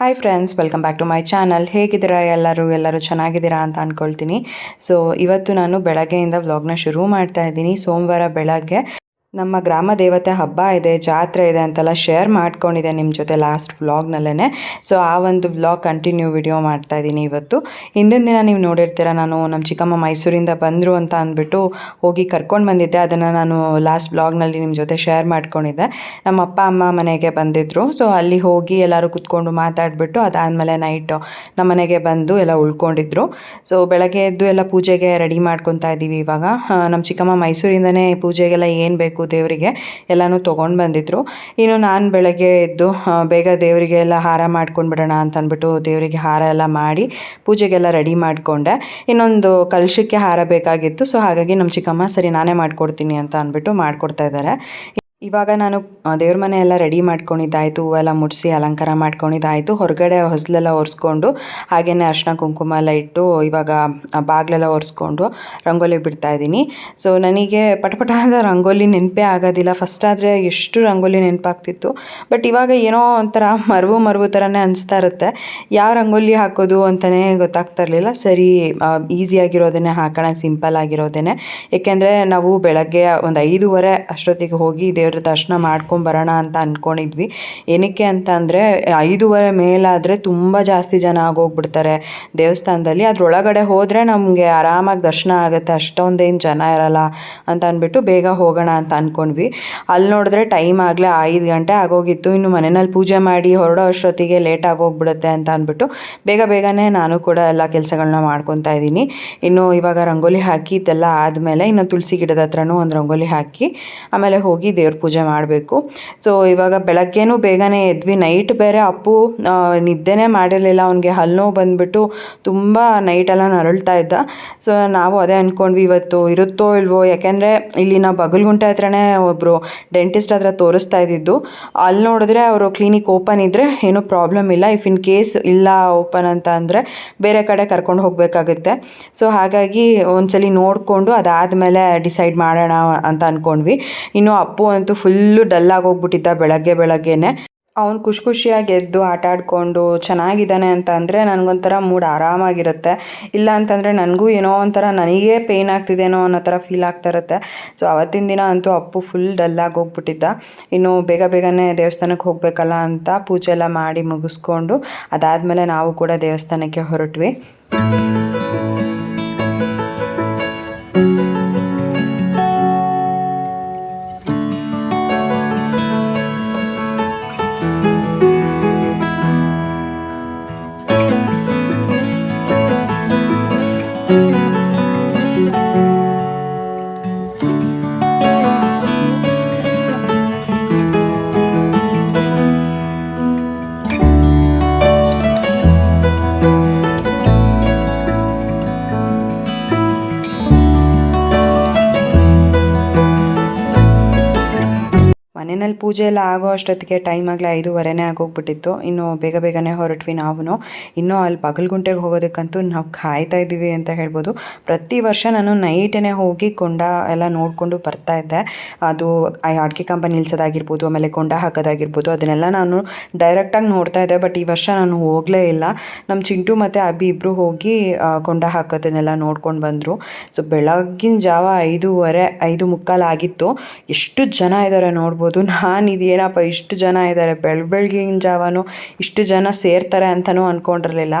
Hi friends welcome back to my channel ಹೇಗಿದ್ದೀರಾ ಎಲ್ಲರೂ? ಎಲ್ಲರೂ ಚೆನ್ನಾಗಿದ್ದೀರಾ ಅಂತ ಅಂದ್ಕೊಳ್ತೀನಿ ಸೊ ಇವತ್ತು ನಾನು ಬೆಳಗ್ಗೆಯಿಂದ ವ್ಲಾಗ್ನ ಶುರು ಮಾಡ್ತಾ ಇದ್ದೀನಿ. ಸೋಮವಾರ ಬೆಳಗ್ಗೆ ನಮ್ಮ ಗ್ರಾಮ ದೇವತೆ ಹಬ್ಬ ಇದೆ, ಜಾತ್ರೆ ಇದೆ ಅಂತೆಲ್ಲ ಶೇರ್ ಮಾಡ್ಕೊಂಡಿದ್ದೆ ನಿಮ್ಮ ಜೊತೆ ಲಾಸ್ಟ್ ವ್ಲಾಗ್ನಲ್ಲೇ ಸೊ ಆ ಒಂದು ವ್ಲಾಗ್ ಕಂಟಿನ್ಯೂ ವಿಡಿಯೋ ಮಾಡ್ತಾ ಇದ್ದೀನಿ ಇವತ್ತು. ಹಿಂದಿನ ದಿನ ನೀವು ನೋಡಿರ್ತೀರ, ನಾನು ನಮ್ಮ ಚಿಕ್ಕಮ್ಮ ಮೈಸೂರಿಂದ ಬಂದರು ಅಂತ ಅಂದ್ಬಿಟ್ಟು ಹೋಗಿ ಕರ್ಕೊಂಡು ಬಂದಿದ್ದೆ. ಅದನ್ನು ನಾನು ಲಾಸ್ಟ್ ವ್ಲಾಗ್ನಲ್ಲಿ ನಿಮ್ಮ ಜೊತೆ ಶೇರ್ ಮಾಡ್ಕೊಂಡಿದ್ದೆ. ನಮ್ಮ ಅಪ್ಪ, ಅಮ್ಮ ಮನೆಗೆ ಬಂದಿದ್ದರು ಸೊ ಅಲ್ಲಿ ಹೋಗಿ ಎಲ್ಲರೂ ಕುತ್ಕೊಂಡು ಮಾತಾಡಿಬಿಟ್ಟು ಅದಾದಮೇಲೆ ನೈಟು ನಮ್ಮ ಮನೆಗೆ ಬಂದು ಎಲ್ಲ ಉಳ್ಕೊಂಡಿದ್ರು. ಸೊ ಬೆಳಗ್ಗೆ ಎದ್ದು ಎಲ್ಲ ಪೂಜೆಗೆ ರೆಡಿ ಮಾಡ್ಕೊತಾ ಇದ್ದೀವಿ ಇವಾಗ. ನಮ್ಮ ಚಿಕ್ಕಮ್ಮ ಮೈಸೂರಿಂದನೇ ಪೂಜೆಗೆಲ್ಲ ಏನು ಬೇಕು ದೇವರಿಗೆ ಎಲ್ಲನೂ ತೊಗೊಂಡು ಬಂದಿದ್ರು. ಇನ್ನು ನಾನು ಬೆಳಗ್ಗೆ ಎದ್ದು ಬೇಗ ದೇವರಿಗೆ ಎಲ್ಲ ಹಾರ ಮಾಡ್ಕೊಂಡ್ಬಿಡೋಣ ಅಂತ ಅಂದ್ಬಿಟ್ಟು ದೇವರಿಗೆ ಹಾರ ಎಲ್ಲ ಮಾಡಿ ಪೂಜೆಗೆಲ್ಲ ರೆಡಿ ಮಾಡಿಕೊಂಡೆ. ಇನ್ನೊಂದು ಕಲಶಕ್ಕೆ ಹಾರ ಬೇಕಾಗಿತ್ತು, ಸೊ ಹಾಗಾಗಿ ನಮ್ಮ ಚಿಕ್ಕಮ್ಮ ಸರಿ ನಾನೇ ಮಾಡ್ಕೊಡ್ತೀನಿ ಅಂತ ಅಂದ್ಬಿಟ್ಟು ಮಾಡ್ಕೊಡ್ತಾ ಇದ್ದಾರೆ. ಇವಾಗ ನಾನು ದೇವ್ರ ಮನೆ ಎಲ್ಲ ರೆಡಿ ಮಾಡ್ಕೊಂಡಿದ್ದಾಯಿತು, ಹೂವೆಲ್ಲ ಮುಡಿಸಿ ಅಲಂಕಾರ ಮಾಡ್ಕೊಂಡಿದ್ದಾಯಿತು, ಹೊರಗಡೆ ಹೊಸಲೆಲ್ಲ ಒರೆಸ್ಕೊಂಡು ಹಾಗೆಯೇ ಅರ್ಶಿನ ಕುಂಕುಮ ಎಲ್ಲ ಇಟ್ಟು, ಇವಾಗ ಬಾಗಿಲೆಲ್ಲ ಒರೆಸ್ಕೊಂಡು ರಂಗೋಲಿ ಬಿಡ್ತಾ ಇದ್ದೀನಿ. ಸೊ ನನಗೆ ಪಟಪಟ ಅಂತ ರಂಗೋಲಿ ನೆನಪೇ ಆಗೋದಿಲ್ಲ. ಫಸ್ಟ್ ಆದರೆ ಎಷ್ಟು ರಂಗೋಲಿ ನೆನಪಾಗ್ತಿತ್ತು. ಬಟ್ ಇವಾಗ ಏನೋ ಒಂಥರ ಮರವು ಮರವು ಥರನೇ ಅನಿಸ್ತಾ ಇರುತ್ತೆ. ಯಾವ ರಂಗೋಲಿ ಹಾಕೋದು ಅಂತಲೇ ಗೊತ್ತಾಗ್ತಾ ಇರಲಿಲ್ಲ. ಸರಿ ಈಸಿಯಾಗಿರೋದನ್ನೇ ಹಾಕೋಣ ಸಿಂಪಲ್ ಆಗಿರೋದೇನೆ ಏಕೆಂದರೆ ನಾವು ಬೆಳಗ್ಗೆ ಒಂದು ಐದೂವರೆ ಅಷ್ಟೊತ್ತಿಗೆ ಹೋಗಿ ದೇವ್ರ ದರ್ಶನ ಮಾಡ್ಕೊಂಬರೋಣ ಅಂತ ಅಂದ್ಕೊಂಡಿದ್ವಿ ಏನಕ್ಕೆ ಅಂತ ಅಂದರೆ, ಐದೂವರೆ ಮೇಲಾದರೆ ತುಂಬ ಜಾಸ್ತಿ ಜನ ಆಗೋಗ್ಬಿಡ್ತಾರೆ ದೇವಸ್ಥಾನದಲ್ಲಿ. ಅದ್ರೊಳಗಡೆ ಹೋದರೆ ನಮಗೆ ಆರಾಮಾಗಿ ದರ್ಶನ ಆಗುತ್ತೆ, ಅಷ್ಟೊಂದೇನು ಜನ ಇರಲ್ಲ ಅಂತ ಅಂದ್ಬಿಟ್ಟು ಬೇಗ ಹೋಗೋಣ ಅಂತ ಅಂದ್ಕೊಂಡ್ವಿ ಅಲ್ಲಿ ನೋಡಿದ್ರೆ ಟೈಮ್ ಆಗಲೇ ಐದು ಗಂಟೆ ಆಗೋಗಿತ್ತು. ಇನ್ನು ಮನೆಯಲ್ಲಿ ಪೂಜೆ ಮಾಡಿ ಹೊರಡೋ ಅಷ್ಟೊತ್ತಿಗೆ ಲೇಟ್ ಆಗೋಗ್ಬಿಡುತ್ತೆ ಅಂತ ಅಂದ್ಬಿಟ್ಟು ಬೇಗ ಬೇಗನೆ ನಾನು ಕೂಡ ಎಲ್ಲ ಕೆಲಸಗಳನ್ನ ಮಾಡ್ಕೊತಾ ಇದ್ದೀನಿ. ಇನ್ನು ಇವಾಗ ರಂಗೋಲಿ ಹಾಕಿ ಇದೆಲ್ಲ ಆದಮೇಲೆ ಇನ್ನು ತುಳಸಿ ಗಿಡದ ಹತ್ರನೂ ಒಂದು ರಂಗೋಲಿ ಹಾಕಿ ಆಮೇಲೆ ಹೋಗಿ ದೇವ್ರ ಪೂಜೆ ಮಾಡಬೇಕು. ಸೊ ಇವಾಗ ಬೆಳಗ್ಗೆನೂ ಬೇಗನೆ ಎದ್ವಿ. ನೈಟ್ ಬೇರೆ ಅಪ್ಪು ನಿದ್ದೆನೇ ಮಾಡಿರಲಿಲ್ಲ. ಅವನಿಗೆ ಹಲ್ಲು ನೋವು ಬಂದುಬಿಟ್ಟು ತುಂಬ ನೈಟೆಲ್ಲ ನರಳ್ತಾ ಇದ್ದ. ಸೊ ನಾವು ಅದೇ ಅಂದ್ಕೊಂಡ್ವಿ ಇವತ್ತು ಇರುತ್ತೋ ಇಲ್ವೋ? ಯಾಕೆಂದರೆ ಇಲ್ಲಿ ನಾವು ಬಗಲ್ಗುಂಟೆ ಹತ್ರನೇ ಒಬ್ಬರು ಡೆಂಟಿಸ್ಟ್ ಹತ್ರ ತೋರಿಸ್ತಾ ಇದ್ದಿದ್ದು. ಅಲ್ಲಿ ನೋಡಿದ್ರೆ ಅವರು ಕ್ಲಿನಿಕ್ ಓಪನ್ ಇದ್ದರೆ ಏನೂ ಪ್ರಾಬ್ಲಮ್ ಇಲ್ಲ. ಇಫ್ ಇನ್ ಕೇಸ್ ಇಲ್ಲ ಓಪನ್ ಅಂತ ಅಂದರೆ ಬೇರೆ ಕಡೆ ಕರ್ಕೊಂಡು ಹೋಗಬೇಕಾಗುತ್ತೆ. ಸೊ ಹಾಗಾಗಿ ಒಂದ್ಸಲಿ ನೋಡಿಕೊಂಡು ಅದಾದಮೇಲೆ ಡಿಸೈಡ್ ಮಾಡೋಣ ಅಂತ ಅಂದ್ಕೊಂಡ್ವಿ ಇನ್ನು ಅಪ್ಪು ಅಂತೂ ಫುಲ್ಲು ಡಲ್ ಆಗೋಗ್ಬಿಟ್ಟಿದ್ದ ಬೆಳಗ್ಗೆ ಬೆಳಗ್ಗೆನೆ. ಅವ್ನು ಖುಷಿ ಖುಷಿಯಾಗಿ ಎದ್ದು ಆಟ ಆಡಿಕೊಂಡು ಚೆನ್ನಾಗಿದ್ದಾನೆ ಅಂತ ಅಂದರೆ ನನಗೊಂಥರ ಮೂಡ್ ಆರಾಮಾಗಿರುತ್ತೆ. ಇಲ್ಲ ಅಂತಂದರೆ ನನಗೂ ಏನೋ ಒಂಥರ ನನಗೇ ಪೇಯ್ನ್ ಆಗ್ತಿದೇನೋ ಅನ್ನೋ ಥರ ಫೀಲ್ ಆಗ್ತಾ ಇರುತ್ತೆ. ಸೊ ಅವತ್ತಿನ ದಿನ ಅಂತೂ ಅಪ್ಪು ಫುಲ್ ಡಲ್ಲಾಗಿ ಹೋಗ್ಬಿಟ್ಟಿದ್ದ ಇನ್ನು ಬೇಗ ಬೇಗನೆ ದೇವಸ್ಥಾನಕ್ಕೆ ಹೋಗಬೇಕಲ್ಲ ಅಂತ ಪೂಜೆ ಎಲ್ಲ ಮಾಡಿ ಮುಗಿಸ್ಕೊಂಡು, ಅದಾದಮೇಲೆ ನಾವು ಕೂಡ ದೇವಸ್ಥಾನಕ್ಕೆ ಹೊರಟ್ವಿ. ಪೂಜೆ ಎಲ್ಲ ಆಗೋ ಅಷ್ಟೊತ್ತಿಗೆ ಟೈಮ್ ಆಗಲೇ ಐದೂವರೆನೇ ಆಗೋಗ್ಬಿಟ್ಟಿತ್ತು. ಇನ್ನು ಬೇಗ ಬೇಗನೆ ಹೊರಟ್ವಿ ನಾವು ಇನ್ನೂ ಅಲ್ಲಿ ಬಗಲ್ಗುಂಟೆಗೆ ಹೋಗೋದಕ್ಕಂತೂ ನಾವು ಕಾಯ್ತಾ ಇದ್ದೀವಿ ಅಂತ ಹೇಳ್ಬೋದು. ಪ್ರತಿ ವರ್ಷ ನಾನು ನೈಟೇ ಹೋಗಿ ಕೊಂಡ ಎಲ್ಲ ನೋಡಿಕೊಂಡು ಬರ್ತಾ ಇದ್ದೆ. ಅದು ಅಡಿಕೆ ಕಂಬ ನಿಲ್ಸೋದಾಗಿರ್ಬೋದು, ಆಮೇಲೆ ಕೊಂಡ ಹಾಕೋದಾಗಿರ್ಬೋದು, ಅದನ್ನೆಲ್ಲ ನಾನು ಡೈರೆಕ್ಟಾಗಿ ನೋಡ್ತಾ ಇದ್ದೆ. ಬಟ್ ಈ ವರ್ಷ ನಾನು ಹೋಗಲೇ ಇಲ್ಲ. ನಮ್ಮ ಚಿಂಟು ಮತ್ತು ಅಬ್ಬಿ ಇಬ್ಬರು ಹೋಗಿ ಕೊಂಡ ಹಾಕೋದನ್ನೆಲ್ಲ ನೋಡ್ಕೊಂಡು ಬಂದರು. ಸೊ ಬೆಳಗ್ಗಿನ ಜಾವ ಐದೂವರೆ, ಐದು ಮುಕ್ಕಾಲು ಆಗಿತ್ತು. ಎಷ್ಟು ಜನ ಇದ್ದಾರೆ ನೋಡ್ಬೋದು. ನಾನು ಇದೇನಪ್ಪ, ಇಷ್ಟು ಜನ ಇದ್ದಾರೆ ಬೆಳ್, ಬೆಳಗಿನ ಜಾವನು ಇಷ್ಟು ಜನ ಸೇರ್ತಾರೆ ಅಂತಲೂ ಅಂದ್ಕೊಂಡಿರಲಿಲ್ಲ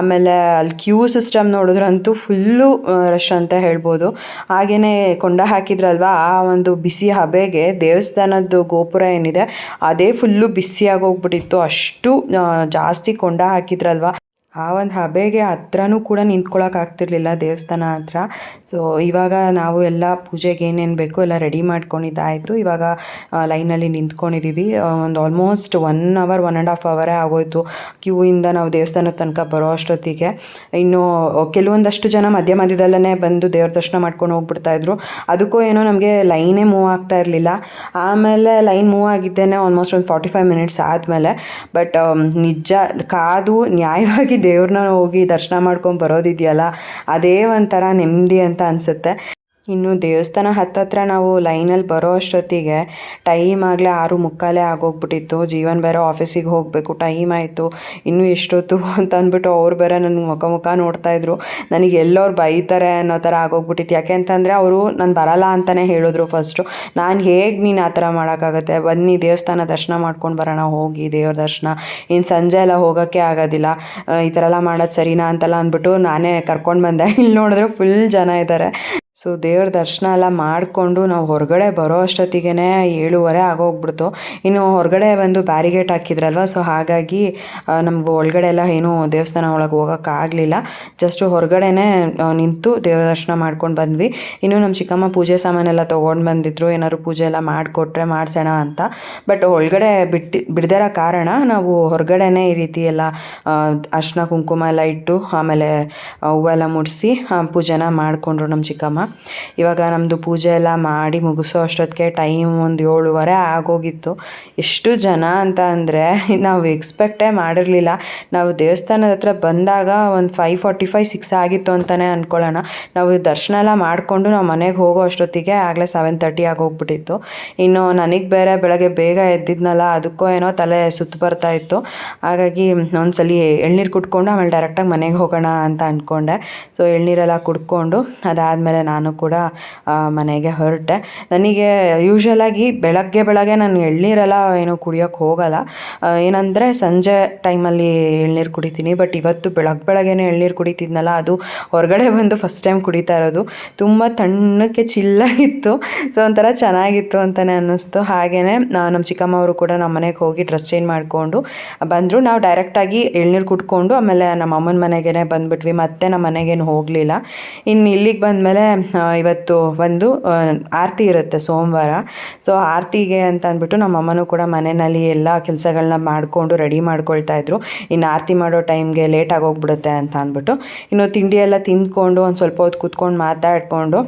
ಆಮೇಲೆ ಅಲ್ಲಿ ಕ್ಯೂ ಸಿಸ್ಟಮ್ ನೋಡಿದ್ರಂತೂ ಫುಲ್ಲು ರಶ್ ಅಂತ ಹೇಳ್ಬೋದು. ಹಾಗೆಯೇ ಕೊಂಡ ಹಾಕಿದ್ರಲ್ವಾ, ಆ ಒಂದು ಬಿಸಿ ಹಬೆಗೆ ದೇವಸ್ಥಾನದ್ದು ಗೋಪುರ ಏನಿದೆ, ಅದೇ ಫುಲ್ಲು ಬಿಸಿಯಾಗಿ ಹೋಗ್ಬಿಟ್ಟಿತ್ತು. ಅಷ್ಟು ಜಾಸ್ತಿ ಕೊಂಡ ಹಾಕಿದ್ರಲ್ವ. ಆ ಒಂದು ಹಬೆಗೆ ಹತ್ರನೂ ಕೂಡ ನಿಂತ್ಕೊಳ್ಳೋಕೆ ಆಗ್ತಿರ್ಲಿಲ್ಲ ದೇವಸ್ಥಾನ ಹತ್ರ. ಸೊ ಇವಾಗ ನಾವು ಎಲ್ಲ ಪೂಜೆಗೆ ಏನೇನು ಬೇಕೋ ಎಲ್ಲ ರೆಡಿ ಮಾಡ್ಕೊಂಡಿದ್ದಾಯಿತು. ಇವಾಗ ಲೈನಲ್ಲಿ ನಿಂತ್ಕೊಂಡಿದ್ದೀವಿ ಒಂದು almost one hour one and half ಅವರೇ ಆಗೋಯ್ತು ಕ್ಯೂ ಇಂದ ನಾವು ದೇವಸ್ಥಾನದ ತನಕ ಬರೋ ಅಷ್ಟೊತ್ತಿಗೆ. ಇನ್ನು ಕೆಲವೊಂದಷ್ಟು ಜನ ಮಧ್ಯ ಮಧ್ಯದಲ್ಲೇ ಬಂದು ದೇವ್ರ ದರ್ಶನ ಮಾಡ್ಕೊಂಡು ಹೋಗ್ಬಿಡ್ತಾಯಿದ್ರು ಅದಕ್ಕೂ ಏನೋ ನಮಗೆ ಲೈನೇ ಮೂವ್ ಆಗ್ತಾ ಇರಲಿಲ್ಲ. ಆಮೇಲೆ ಲೈನ್ ಮೂವ್ ಆಗಿದ್ದೇನೆ ಆಲ್ಮೋಸ್ಟ್ ಒಂದು ಫಾರ್ಟಿ ಫೈವ್ ಮಿನಿಟ್ಸ್ ಆದಮೇಲೆ ಬಟ್ ನಿಜ, ಕಾದು ನ್ಯಾಯವಾಗಿ ದೇವ್ರನ್ನ ಹೋಗಿ ದರ್ಶನ ಮಾಡ್ಕೊಂಡು ಬರೋದಿದೆಯಲ್ಲ ಅದೇ ಒಂಥರ ನೆಮ್ಮದಿ ಅಂತ ಅನಿಸುತ್ತೆ. ಇನ್ನು ದೇವಸ್ಥಾನ ಹತ್ತತ್ರ ನಾವು ಲೈನಲ್ಲಿ ಬರೋ ಅಷ್ಟೊತ್ತಿಗೆ ಟೈಮ್ ಆಗಲೇ ಆರು ಮುಕ್ಕಾಲೇ ಆಗೋಗ್ಬಿಟ್ಟಿತ್ತು. ಜೀವನ್ ಬೇರೆ ಆಫೀಸಿಗೆ ಹೋಗಬೇಕು, ಟೈಮ್ ಆಯಿತು. ಇನ್ನೂ ಎಷ್ಟೊತ್ತು ಅಂತ ಅಂದ್ಬಿಟ್ಟು ಅವ್ರು ಬೇರೆ ನನ್ನ ಮುಖ ಮುಖ ನೋಡ್ತಾಯಿದ್ರು ನನಗೆ ಎಲ್ಲೋರು ಬೈತಾರೆ ಅನ್ನೋ ಥರ ಆಗೋಗ್ಬಿಟ್ಟಿತ್ತು. ಯಾಕೆ ಅಂತಂದರೆ ಅವರು ನಾನು ಬರಲ್ಲ ಅಂತಲೇ ಹೇಳಿದ್ರು ಫಸ್ಟು ನಾನು ಹೇಗೆ ನೀನು ಆ ಥರ ಮಾಡೋಕ್ಕಾಗತ್ತೆ? ಬನ್ನಿ ದೇವಸ್ಥಾನ ದರ್ಶನ ಮಾಡ್ಕೊಂಡು ಬರೋಣ, ಹೋಗಿ ದೇವ್ರ ದರ್ಶನ. ಇನ್ನು ಸಂಜೆ ಎಲ್ಲ ಹೋಗೋಕ್ಕೆ ಆಗೋದಿಲ್ಲ. ಈ ಥರ ಎಲ್ಲ ಮಾಡೋದು ಸರಿನಾ ಅಂತೆಲ್ಲ ಅಂದ್ಬಿಟ್ಟು ನಾನೇ ಕರ್ಕೊಂಡು ಬಂದೆ. ಇಲ್ಲಿ ನೋಡಿದ್ರೆ ಫುಲ್ ಜನ ಇದ್ದಾರೆ ಸೊ ದೇವ್ರ ದರ್ಶನ ಎಲ್ಲ ಮಾಡಿಕೊಂಡು ನಾವು ಹೊರಗಡೆ ಬರೋ ಅಷ್ಟೊತ್ತಿಗೆ ಏಳುವರೆ ಆಗೋಗ್ಬಿಡ್ತು. ಇನ್ನು ಹೊರಗಡೆ ಒಂದು ಬ್ಯಾರಿಗೇಟ್ ಹಾಕಿದ್ರಲ್ವ? ಸೊ ಹಾಗಾಗಿ ನಮ್ಗೆ ಒಳಗಡೆ ಎಲ್ಲ ಏನೂ ದೇವಸ್ಥಾನ ಒಳಗೆ ಹೋಗೋಕ್ಕಾಗಲಿಲ್ಲ. ಜಸ್ಟ್ ಹೊರಗಡೆನೇ ನಿಂತು ದೇವ್ರ ದರ್ಶನ ಮಾಡ್ಕೊಂಡು ಬಂದ್ವಿ. ಇನ್ನು ನಮ್ಮ ಚಿಕ್ಕಮ್ಮ ಪೂಜೆ ಸಾಮಾನೆಲ್ಲ ತೊಗೊಂಡು ಬಂದಿದ್ರು. ಏನಾದ್ರು ಪೂಜೆ ಎಲ್ಲ ಮಾಡಿಕೊಟ್ರೆ ಮಾಡಿಸೋಣ ಅಂತ. ಬಟ್ ಒಳಗಡೆ ಬಿಟ್ಟು, ಬಿಡ್ದಿರೋ ಕಾರಣ ನಾವು ಹೊರಗಡೆನೇ ಈ ರೀತಿ ಎಲ್ಲ ಅರ್ಶಿನ ಕುಂಕುಮ ಎಲ್ಲ ಇಟ್ಟು ಆಮೇಲೆ ಹೂವೆಲ್ಲ ಮುಡಿಸಿ ಪೂಜೆನ ಮಾಡಿಕೊಂಡ್ರು ನಮ್ಮ ಚಿಕ್ಕಮ್ಮ. ಇವಾಗ ನಮ್ಮದು ಪೂಜೆ ಎಲ್ಲ ಮಾಡಿ ಮುಗಿಸೋ ಅಷ್ಟೊತ್ತಿಗೆ ಟೈಮ್ ಒಂದು ಏಳುವರೆ ಆಗೋಗಿತ್ತು. ಎಷ್ಟು ಜನ ಅಂತ ಅಂದರೆ ನಾವು ಎಕ್ಸ್ಪೆಕ್ಟೇ ಮಾಡಿರಲಿಲ್ಲ. ನಾವು ದೇವಸ್ಥಾನದ ಹತ್ರ ಬಂದಾಗ ಒಂದು ಫೈವ್ ಫಾರ್ಟಿ ಫೈವ್ ಸಿಕ್ಸ್ ಆಗಿತ್ತು ಅಂತಲೇ ಅಂದ್ಕೊಳ್ಳೋಣ ನಾವು ದರ್ಶನ ಎಲ್ಲ ಮಾಡಿಕೊಂಡು ನಾವು ಮನೆಗೆ ಹೋಗೋ ಅಷ್ಟೊತ್ತಿಗೆ ಆಗಲೇ ಸೆವೆನ್ ತರ್ಟಿ ಆಗೋಗ್ಬಿಟ್ಟಿತ್ತು. ಇನ್ನು ನನಗೆ ಬೇರೆ ಬೆಳಗ್ಗೆ ಬೇಗ ಎದ್ದಿದ್ನಲ್ಲ, ಅದಕ್ಕೂ ಏನೋ ತಲೆ ಸುತ್ತು ಬರ್ತಾ ಇತ್ತು. ಹಾಗಾಗಿ ಒಂದ್ಸಲಿ ಎಳ್ನೀರು ಕುಡ್ಕೊಂಡು ಆಮೇಲೆ ಡೈರೆಕ್ಟಾಗಿ ಮನೆಗೆ ಹೋಗೋಣ ಅಂತ ಅಂದ್ಕೊಂಡೆ ಸೊ ಎಳ್ನೀರೆಲ್ಲ ಕುಡ್ಕೊಂಡು ಅದಾದಮೇಲೆ ನಾನು ಕೂಡ ಮನೆಗೆ ಹೊರಟೆ. ನನಗೆ ಯೂಶ್ವಲಾಗಿ ಬೆಳಗ್ಗೆ ಬೆಳಗ್ಗೆ ನಾನು ಎಳ್ನೀರೆಲ್ಲ ಏನು ಕುಡಿಯೋಕ್ಕೆ ಹೋಗಲ್ಲ. ಏನಂದರೆ ಸಂಜೆ ಟೈಮಲ್ಲಿ ಎಳ್ನೀರು ಕುಡಿತೀನಿ ಬಟ್ ಇವತ್ತು ಬೆಳಗ್ಗೆ ಬೆಳಗ್ಗೆನೇ ಎಳ್ನೀರು ಕುಡಿತಿದ್ನಲ್ಲ, ಅದು ಹೊರಗಡೆ ಬಂದು ಫಸ್ಟ್ ಟೈಮ್ ಕುಡಿತಾ ಇರೋದು. ತುಂಬ ತಣ್ಣಕ್ಕೆ ಚಿಲ್ಲಾಗಿತ್ತು ಸೊ ಒಂಥರ ಚೆನ್ನಾಗಿತ್ತು ಅಂತಲೇ ಅನ್ನಿಸ್ತು. ಹಾಗೆಯೇ ನಮ್ಮ ಚಿಕ್ಕಮ್ಮ ಅವರು ಕೂಡ ನಮ್ಮ ಮನೆಗೆ ಹೋಗಿ ಡ್ರೆಸ್ ಚೇಂಜ್ ಮಾಡಿಕೊಂಡು ಬಂದರು. ನಾವು ಡೈರೆಕ್ಟಾಗಿ ಎಳ್ನೀರು ಕುಡ್ಕೊಂಡು ಆಮೇಲೆ ನಮ್ಮ ಅಮ್ಮನ ಮನೆಗೇ ಬಂದುಬಿಟ್ವಿ. ಮತ್ತೆ ನಮ್ಮ ಮನೆಗೇನು ಹೋಗಲಿಲ್ಲ. ಇನ್ನು ಇಲ್ಲಿಗೆ ಬಂದಮೇಲೆ ಇವತ್ತು ಒಂದು ಆರತಿ ಇರುತ್ತೆ ಸೋಮವಾರ. ಸೊ ಆರತಿಗೆ ಅಂತ ಅಂದ್ಬಿಟ್ಟು ನಮ್ಮ ಅಮ್ಮನೂ ಕೂಡ ಮನೆಯಲ್ಲಿ ಎಲ್ಲ ಕೆಲಸಗಳನ್ನ ಮಾಡಿಕೊಂಡು ರೆಡಿ ಮಾಡ್ಕೊಳ್ತಾ ಇದ್ರು. ಇನ್ನು ಆರತಿ ಮಾಡೋ ಟೈಮ್ಗೆ ಲೇಟ್ ಆಗೋಗ್ಬಿಡುತ್ತೆ ಅಂತ ಅಂದ್ಬಿಟ್ಟು. ಇನ್ನು ತಿಂಡಿ ಎಲ್ಲ ತಿಂದ್ಕೊಂಡು ಒಂದು ಸ್ವಲ್ಪ ಹೊತ್ತು ಕೂತ್ಕೊಂಡು ಮಾತಾಡಿಕೊಂಡು